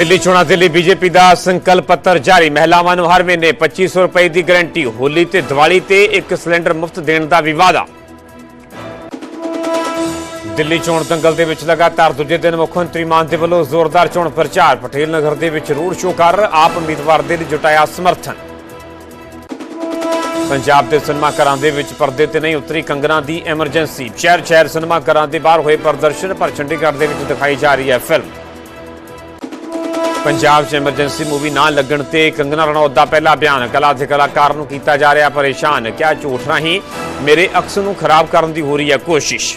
ਦਿੱਲੀ ਚੋਣਾਂ ਦੇ ਲਈ ਬੀਜੇਪੀ ਦਾ ਸੰਕਲਪ ਪੱਤਰ ਜਾਰੀ। ਮਹਿਲਾਵਾਂ ਨੂੰ ਹਰ ਮਹੀਨੇ 2500 ਰੁਪਏ ਦੀ ਗਾਰੰਟੀ, ਹੋਲੀ ਤੇ ਦੀਵਾਲੀ ਤੇ ਇੱਕ ਸਿਲੰਡਰ ਮੁਫਤ ਦੇਣ ਦਾ ਵੀ ਵਾਅਦਾ ਦਿੱਲੀ ਚੋਣ ਦੰਗਲ ਦੇ ਵਿੱਚ ਲਗਾਤਾਰ ਦੂਜੇ ਦਿਨ ਮੁੱਖ ਮੰਤਰੀ ਮਾਨ ਦੇ ਵੱਲੋਂ ਜ਼ੋਰਦਾਰ ਚੋਣ ਪ੍ਰਚਾਰ। ਪਟੇਲ ਨਗਰ ਦੇ ਵਿੱਚ ਰੋਡ ਸ਼ੋਅ ਕਰ ਆਪ ਉਮੀਦਵਾਰ ਦੇ ਲਈ ਜੁਟਾਇਆ ਸਮਰਥਨ। ਪੰਜਾਬ ਦੇ ਸਿਨੇਮਾ ਘਰਾਂ ਦੇ ਵਿੱਚ ਪਰਦੇ ਤੇ ਨਹੀਂ ਉਤਰੀ ਕੰਗਨਾ ਦੀ ਐਮਰਜੈਂਸੀ। ਸ਼ਹਿਰ ਸ਼ਹਿਰ ਸਿਨੇਮਾ ਘਰਾਂ ਦੇ ਬਾਹਰ ਹੋਏ ਪ੍ਰਦਰਸ਼ਨ ਪਰ ਚੰਡੀਗੜ੍ਹ ਦੇ ਵਿੱਚ ਦਿਖਾਈ ਜਾ ਰਹੀ ਹੈ ਫਿਲਮ। ਪੰਜਾਬ 'ਚ ਐਮਰਜੈਂਸੀ ਮੂਵੀ ਨਾ ਲੱਗਣ ਤੇ ਕੰਗਨਾ ਰਣੌਤ ਦਾ ਪਹਿਲਾ ਬਿਆਨ। ਕਲਾ ਦੇ ਕਲਾਕਾਰ ਨੂੰ ਕੀਤਾ ਜਾ ਰਿਹਾ ਪਰੇਸ਼ਾਨ। ਕਿਆ ਝੂਠ ਰਾਹੀਂ ਮੇਰੇ ਅਕਸ ਨੂੰ ਖਰਾਬ ਕਰਨ ਦੀ ਹੋ ਰਹੀ ਹੈ ਕੋਸ਼ਿਸ਼।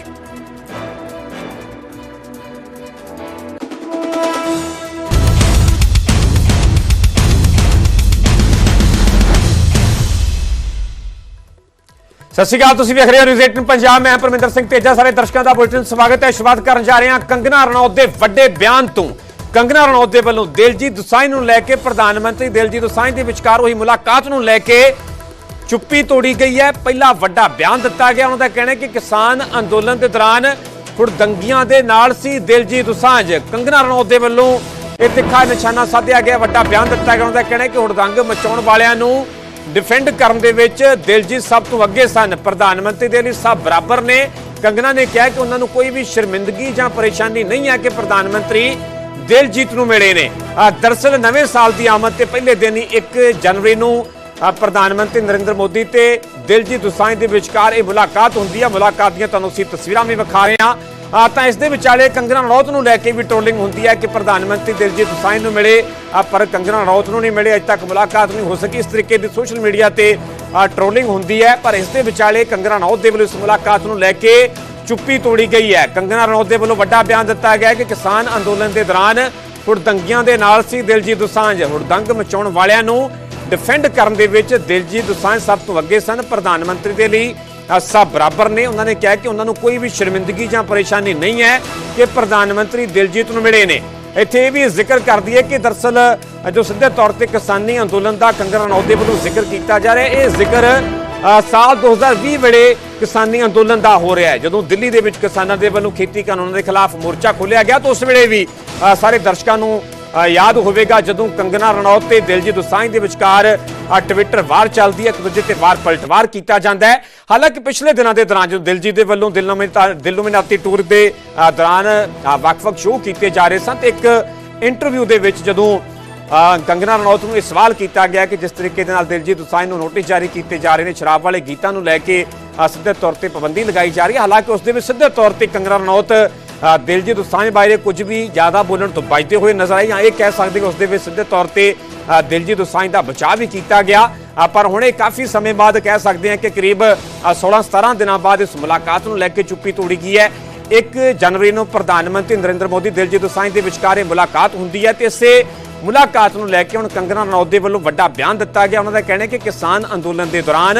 ਸਤਿ ਸ਼੍ਰੀ ਅਕਾਲ, ਤੁਸੀਂ ਵੇਖ ਰਹੇ ਹੋ ਨਿਊਜ਼ 18 ਪੰਜਾਬ। ਮੈਂ ਪਰਮਿੰਦਰ ਸਿੰਘ ਤੇਜਾ ਸਾਰੇ ਦਰਸ਼ਕਾਂ ਦਾ ਬੁਲੇਟਿਨ ਸਵਾਗਤ ਹੈ। ਸ਼ੁਰੂਆਤ ਕਰਨ ਜਾ ਰਹੇ ਹਾਂ ਕੰਗਨਾ ਰਣੌਤ ਦੇ ਵੱਡੇ ਬਿਆਨ ਤੋਂ। ਕੰਗਨਾ ਰਣੌਤ ਦੇ ਵੱਲੋਂ ਦਿਲਜੀਤ ਦੁਸਾਂਝ ਨੂੰ ਲੈ ਕੇ ਪ੍ਰਧਾਨ ਮੰਤਰੀ ਦਿਲਜੀਤ ਦੁਸਾਂਝ ਦੇ ਵਿਚਕਾਰ ਹੋਈ ਮੁਲਾਕਾਤ ਨੂੰ ਲੈ ਕੇ ਚੁੱਪੀ ਤੋੜੀ ਗਈ ਹੈ। ਪਹਿਲਾ ਵੱਡਾ ਬਿਆਨ ਦਿੱਤਾ ਗਿਆ। ਉਹਨਾਂ ਦਾ ਕਹਿਣਾ ਕਿ ਕਿਸਾਨ ਅੰਦੋਲਨ ਦੇ ਦੌਰਾਨ ਹੁੜਦੰਗੀਆਂ ਦੇ ਨਾਲ ਸੀ ਦਿਲਜੀਤ ਦੁਸਾਂਝ। ਕੰਗਨਾ ਰਣੌਤ ਦੇ ਵੱਲੋਂ ਇਹ ਤਿੱਖਾ ਨਿਸ਼ਾਨਾ ਸਾਧਿਆ ਗਿਆ। ਵੱਡਾ ਬਿਆਨ ਦਿੱਤਾ ਗਿਆ। ਉਹਨਾਂ ਦਾ ਕਹਿਣਾ ਕਿ ਹੁੜਦੰਗ ਮਚਾਉਣ ਵਾਲਿਆਂ ਨੂੰ ਡਿਫੈਂਡ ਕਰਨ ਦੇ ਵਿੱਚ ਦਿਲਜੀਤ ਸਭ ਤੋਂ ਅੱਗੇ ਸਨ। ਪ੍ਰਧਾਨ ਮੰਤਰੀ ਦੇ ਲਈ ਸਭ ਬਰਾਬਰ ਨੇ। ਕੰਗਨਾ ਨੇ ਕਿਹਾ ਕਿ ਉਹਨਾਂ ਨੂੰ ਕੋਈ ਵੀ ਸ਼ਰਮਿੰਦਗੀ ਜਾਂ ਪਰੇਸ਼ਾਨੀ ਨਹੀਂ ਹੈ ਕਿ ਪ੍ਰਧਾਨ ਮੰਤਰੀ ਦਿਲਜੀਤ ਨੂੰ ਮਿਲੇ ਨੇ। ਆਹ ਦਰਅਸਲ ਨਵੇਂ ਸਾਲ ਦੀ ਆਮਦ ਤੇ ਪਹਿਲੇ ਦਿਨ ਹੀ 1 ਜਨਵਰੀ ਨੂੰ ਪ੍ਰਧਾਨ ਮੰਤਰੀ ਨਰਿੰਦਰ ਮੋਦੀ ਤੇ ਦਿਲਜੀਤ ਦੋਸਾਂਝ ਦੇ ਵਿਚਕਾਰ ਇਹ ਮੁਲਾਕਾਤ ਹੁੰਦੀ ਹੈ ਮੁਲਾਕਾਤ ਦੀਆਂ ਤੁਹਾਨੂੰ ਅਸੀਂ ਤਸਵੀਰਾਂ ਵੀ ਵਿਖਾ ਰਹੇ ਹਾਂ। ਆ ਤਾਂ ਇਸ ਦੇ ਵਿਚਾਲੇ ਕੰਗਨਾ ਰਣੌਤ ਨੂੰ ਲੈ ਕੇ ਵੀ ਟ੍ਰੋਲਿੰਗ ਹੁੰਦੀ ਹੈ ਕਿ ਪ੍ਰਧਾਨ ਮੰਤਰੀ ਦਿਲਜੀਤ ਦੋਸਾਂਝ ਨੂੰ ਮਿਲੇ। ਆ ਪਰ ਕੰਗਨਾ ਰਣੌਤ ਨੂੰ ਨਹੀਂ ਮਿਲੇ, ਅਜੇ ਤੱਕ ਮੁਲਾਕਾਤ ਨਹੀਂ ਹੋ ਸਕੀ। ਇਸ ਤਰੀਕੇ ਦੀ ਸੋਸ਼ਲ ਮੀਡੀਆ ਤੇ ਆ ਟ੍ਰੋਲਿੰਗ ਹੁੰਦੀ ਹੈ। ਪਰ ਇਸ ਦੇ ਵਿਚਾਲੇ ਕੰਗਨਾ ਰਣੌਤ ਦੇ ਵੱਲੋਂ ਇਸ ਮੁਲਾਕਾਤ ਨੂੰ ਲੈ ਕੇ ਚੁੱਪੀ ਤੋੜੀ ਗਈ ਹੈ। ਕੰਗਨਾ ਰਣੌਤ ਦੇ ਵੱਲੋਂ ਵੱਡਾ ਬਿਆਨ ਦਿੱਤਾ ਗਿਆ ਕਿ ਕਿਸਾਨ ਅੰਦੋਲਨ ਦੇ ਦੌਰਾਨ ਹੁੜਦੰਗੀਆਂ ਦੇ ਨਾਲ ਸੀ ਦਿਲਜੀਤ ਦੋਸਾਂਝ। ਹੁੜਦੰਗ ਮਚਾਉਣ ਵਾਲਿਆਂ ਨੂੰ ਡਿਫੈਂਡ ਕਰਨ ਦੇ ਵਿੱਚ ਦਿਲਜੀਤ ਦੋਸਾਂਝ ਸਭ ਤੋਂ ਅੱਗੇ ਸਨ। ਪ੍ਰਧਾਨ ਮੰਤਰੀ ਦੇ ਲਈ ਸਭ ਬਰਾਬਰ ਨੇ। ਉਹਨਾਂ ਨੇ ਕਿਹਾ ਕਿ ਉਹਨਾਂ ਨੂੰ ਕੋਈ ਵੀ ਸ਼ਰਮਿੰਦਗੀ ਜਾਂ ਪਰੇਸ਼ਾਨੀ ਨਹੀਂ ਹੈ ਕਿ ਪ੍ਰਧਾਨ ਮੰਤਰੀ ਦਿਲਜੀਤ ਨੂੰ ਮਿਲੇ ਨੇ। ਇੱਥੇ ਇਹ ਵੀ ਜ਼ਿਕਰ ਕਰਦੀ ਹੈ ਕਿ ਦਰਸਲ ਜੋ ਸਿੱਧੇ ਤੌਰ ਤੇ ਕਿਸਾਨੀ ਅੰਦੋਲਨ ਦਾ ਕੰਗਨਾ ਰਣੌਤ ਵੱਲੋਂ ਜ਼ਿਕਰ ਕੀਤਾ ਜਾ ਰਿਹਾ ਇਹ ਜ਼ਿਕਰ ਸਾਲ 2020 ਵੇਲੇ ਕਿਸਾਨੀ ਅੰਦੋਲਨ ਦਾ ਹੋ ਰਿਹਾ ਹੈ। ਜਦੋਂ ਦਿੱਲੀ ਦੇ ਵਿੱਚ ਕਿਸਾਨਾਂ ਦੇ ਵੱਲੋਂ ਖੇਤੀ ਕਾਨੂੰਨਾਂ ਦੇ ਖਿਲਾਫ ਮੋਰਚਾ ਖੋਲ੍ਹਿਆ ਗਿਆ, ਤਾਂ ਉਸ ਵੇਲੇ ਵੀ ਸਾਰੇ ਦਰਸ਼ਕਾਂ ਨੂੰ ਯਾਦ ਹੋਵੇਗਾ ਜਦੋਂ ਕੰਗਨਾ ਰਣੌਤ ਤੇ ਦਿਲਜੀਤ ਦੋਸਾਂਝ ਦੇ ਵਿਚਕਾਰ ਟਵਿੱਟਰ ਵਾਰ ਚੱਲਦੀ ਹੈ, ਇੱਕ ਦੂਜੇ ਤੇ ਵਾਰ ਪਲਟਵਾਰ ਕੀਤਾ ਜਾਂਦਾ ਹੈ। ਹਾਲਾਂਕਿ ਪਿਛਲੇ ਦਿਨਾਂ ਦੇ ਦੌਰਾਨ ਜਦੋਂ ਦਿਲਜੀਤ ਦੇ ਵੱਲੋਂ ਦਿਲੋਮਿਨਾਤੀ ਟੂਰ ਦੇ ਦੌਰਾਨ ਵੱਖ-ਵੱਖ ਸ਼ੋਅ ਕੀਤੇ ਜਾ ਰਹੇ ਸਨ, ਤੇ ਇੱਕ ਇੰਟਰਵਿਊ ਦੇ ਵਿੱਚ ਜਦੋਂ ਕੰਗਨਾ ਰਣੌਤ ਨੂੰ ਇਹ ਸਵਾਲ ਕੀਤਾ ਗਿਆ ਕਿ ਜਿਸ ਤਰੀਕੇ ਦੇ ਨਾਲ ਦਿਲਜੀਤ ਦੋਸਾਂਝ ਨੂੰ ਨੋਟਿਸ ਜਾਰੀ ਕੀਤੇ ਜਾ ਰਹੇ ਨੇ ਸ਼ਰਾਬ ਵਾਲੇ ਗੀਤਾਂ ਨੂੰ ਲੈ ਕੇ ਸਿੱਧੇ ਤੌਰ ਤੇ ਪਾਬੰਦੀ ਲਗਾਈ ਜਾ ਰਹੀ ਹੈ। ਹਾਲਾਂਕਿ ਉਸ ਦੇ ਵਿੱਚ ਸਿੱਧੇ ਤੌਰ ਤੇ ਕੰਗਨਾ ਰਣੌਤ ਦਿਲਜੀਤ ਦੋਸਾਂਝ ਬਾਰੇ ਕੁਝ ਵੀ ਜ਼ਿਆਦਾ ਬੋਲਣ ਤੋਂ ਬਚਦੇ ਹੋਏ ਨਜ਼ਰ ਆਏ ਜਾਂ ਇਹ ਕਹਿ ਸਕਦੇ ਕਿ ਉਸ ਦੇ ਵਿੱਚ ਸਿੱਧੇ ਤੌਰ ਤੇ ਦਿਲਜੀਤ ਦੋਸਾਂਝ ਦਾ ਬਚਾਅ ਵੀ ਕੀਤਾ ਗਿਆ। ਪਰ ਹੁਣ ਇਹ ਕਾਫੀ ਸਮੇਂ ਬਾਅਦ ਕਹਿ ਸਕਦੇ ਹਾਂ ਕਿ ਕਰੀਬ 16-17 ਦਿਨਾਂ ਬਾਅਦ ਇਸ ਮੁਲਾਕਾਤ ਨੂੰ ਲੈ ਕੇ ਚੁੱਪੀ ਤੋੜੀ ਗਈ ਹੈ। 1 ਜਨਵਰੀ ਨੂੰ ਪ੍ਰਧਾਨ ਮੰਤਰੀ ਨਰਿੰਦਰ ਮੋਦੀ ਦਿਲਜੀਤ ਦੋਸਾਂਝ ਦੇ ਵਿਚਕਾਰ ਇਹ ਮੁਲਾਕਾਤ ਹੁੰਦੀ ਹੈ ਤੇ ਇਸੇ ਮੁਲਾਕਾਤ ਨੂੰ ਲੈ ਕੇ ਹੁਣ ਕੰਗਨਾ ਰਣੌਤ ਦੇ ਵੱਲੋਂ ਵੱਡਾ ਬਿਆਨ ਦਿੱਤਾ ਗਿਆ। ਉਹਨਾਂ ਦਾ ਕਹਿਣਾ ਕਿ ਕਿਸਾਨ ਅੰਦੋਲਨ ਦੇ ਦੌਰਾਨ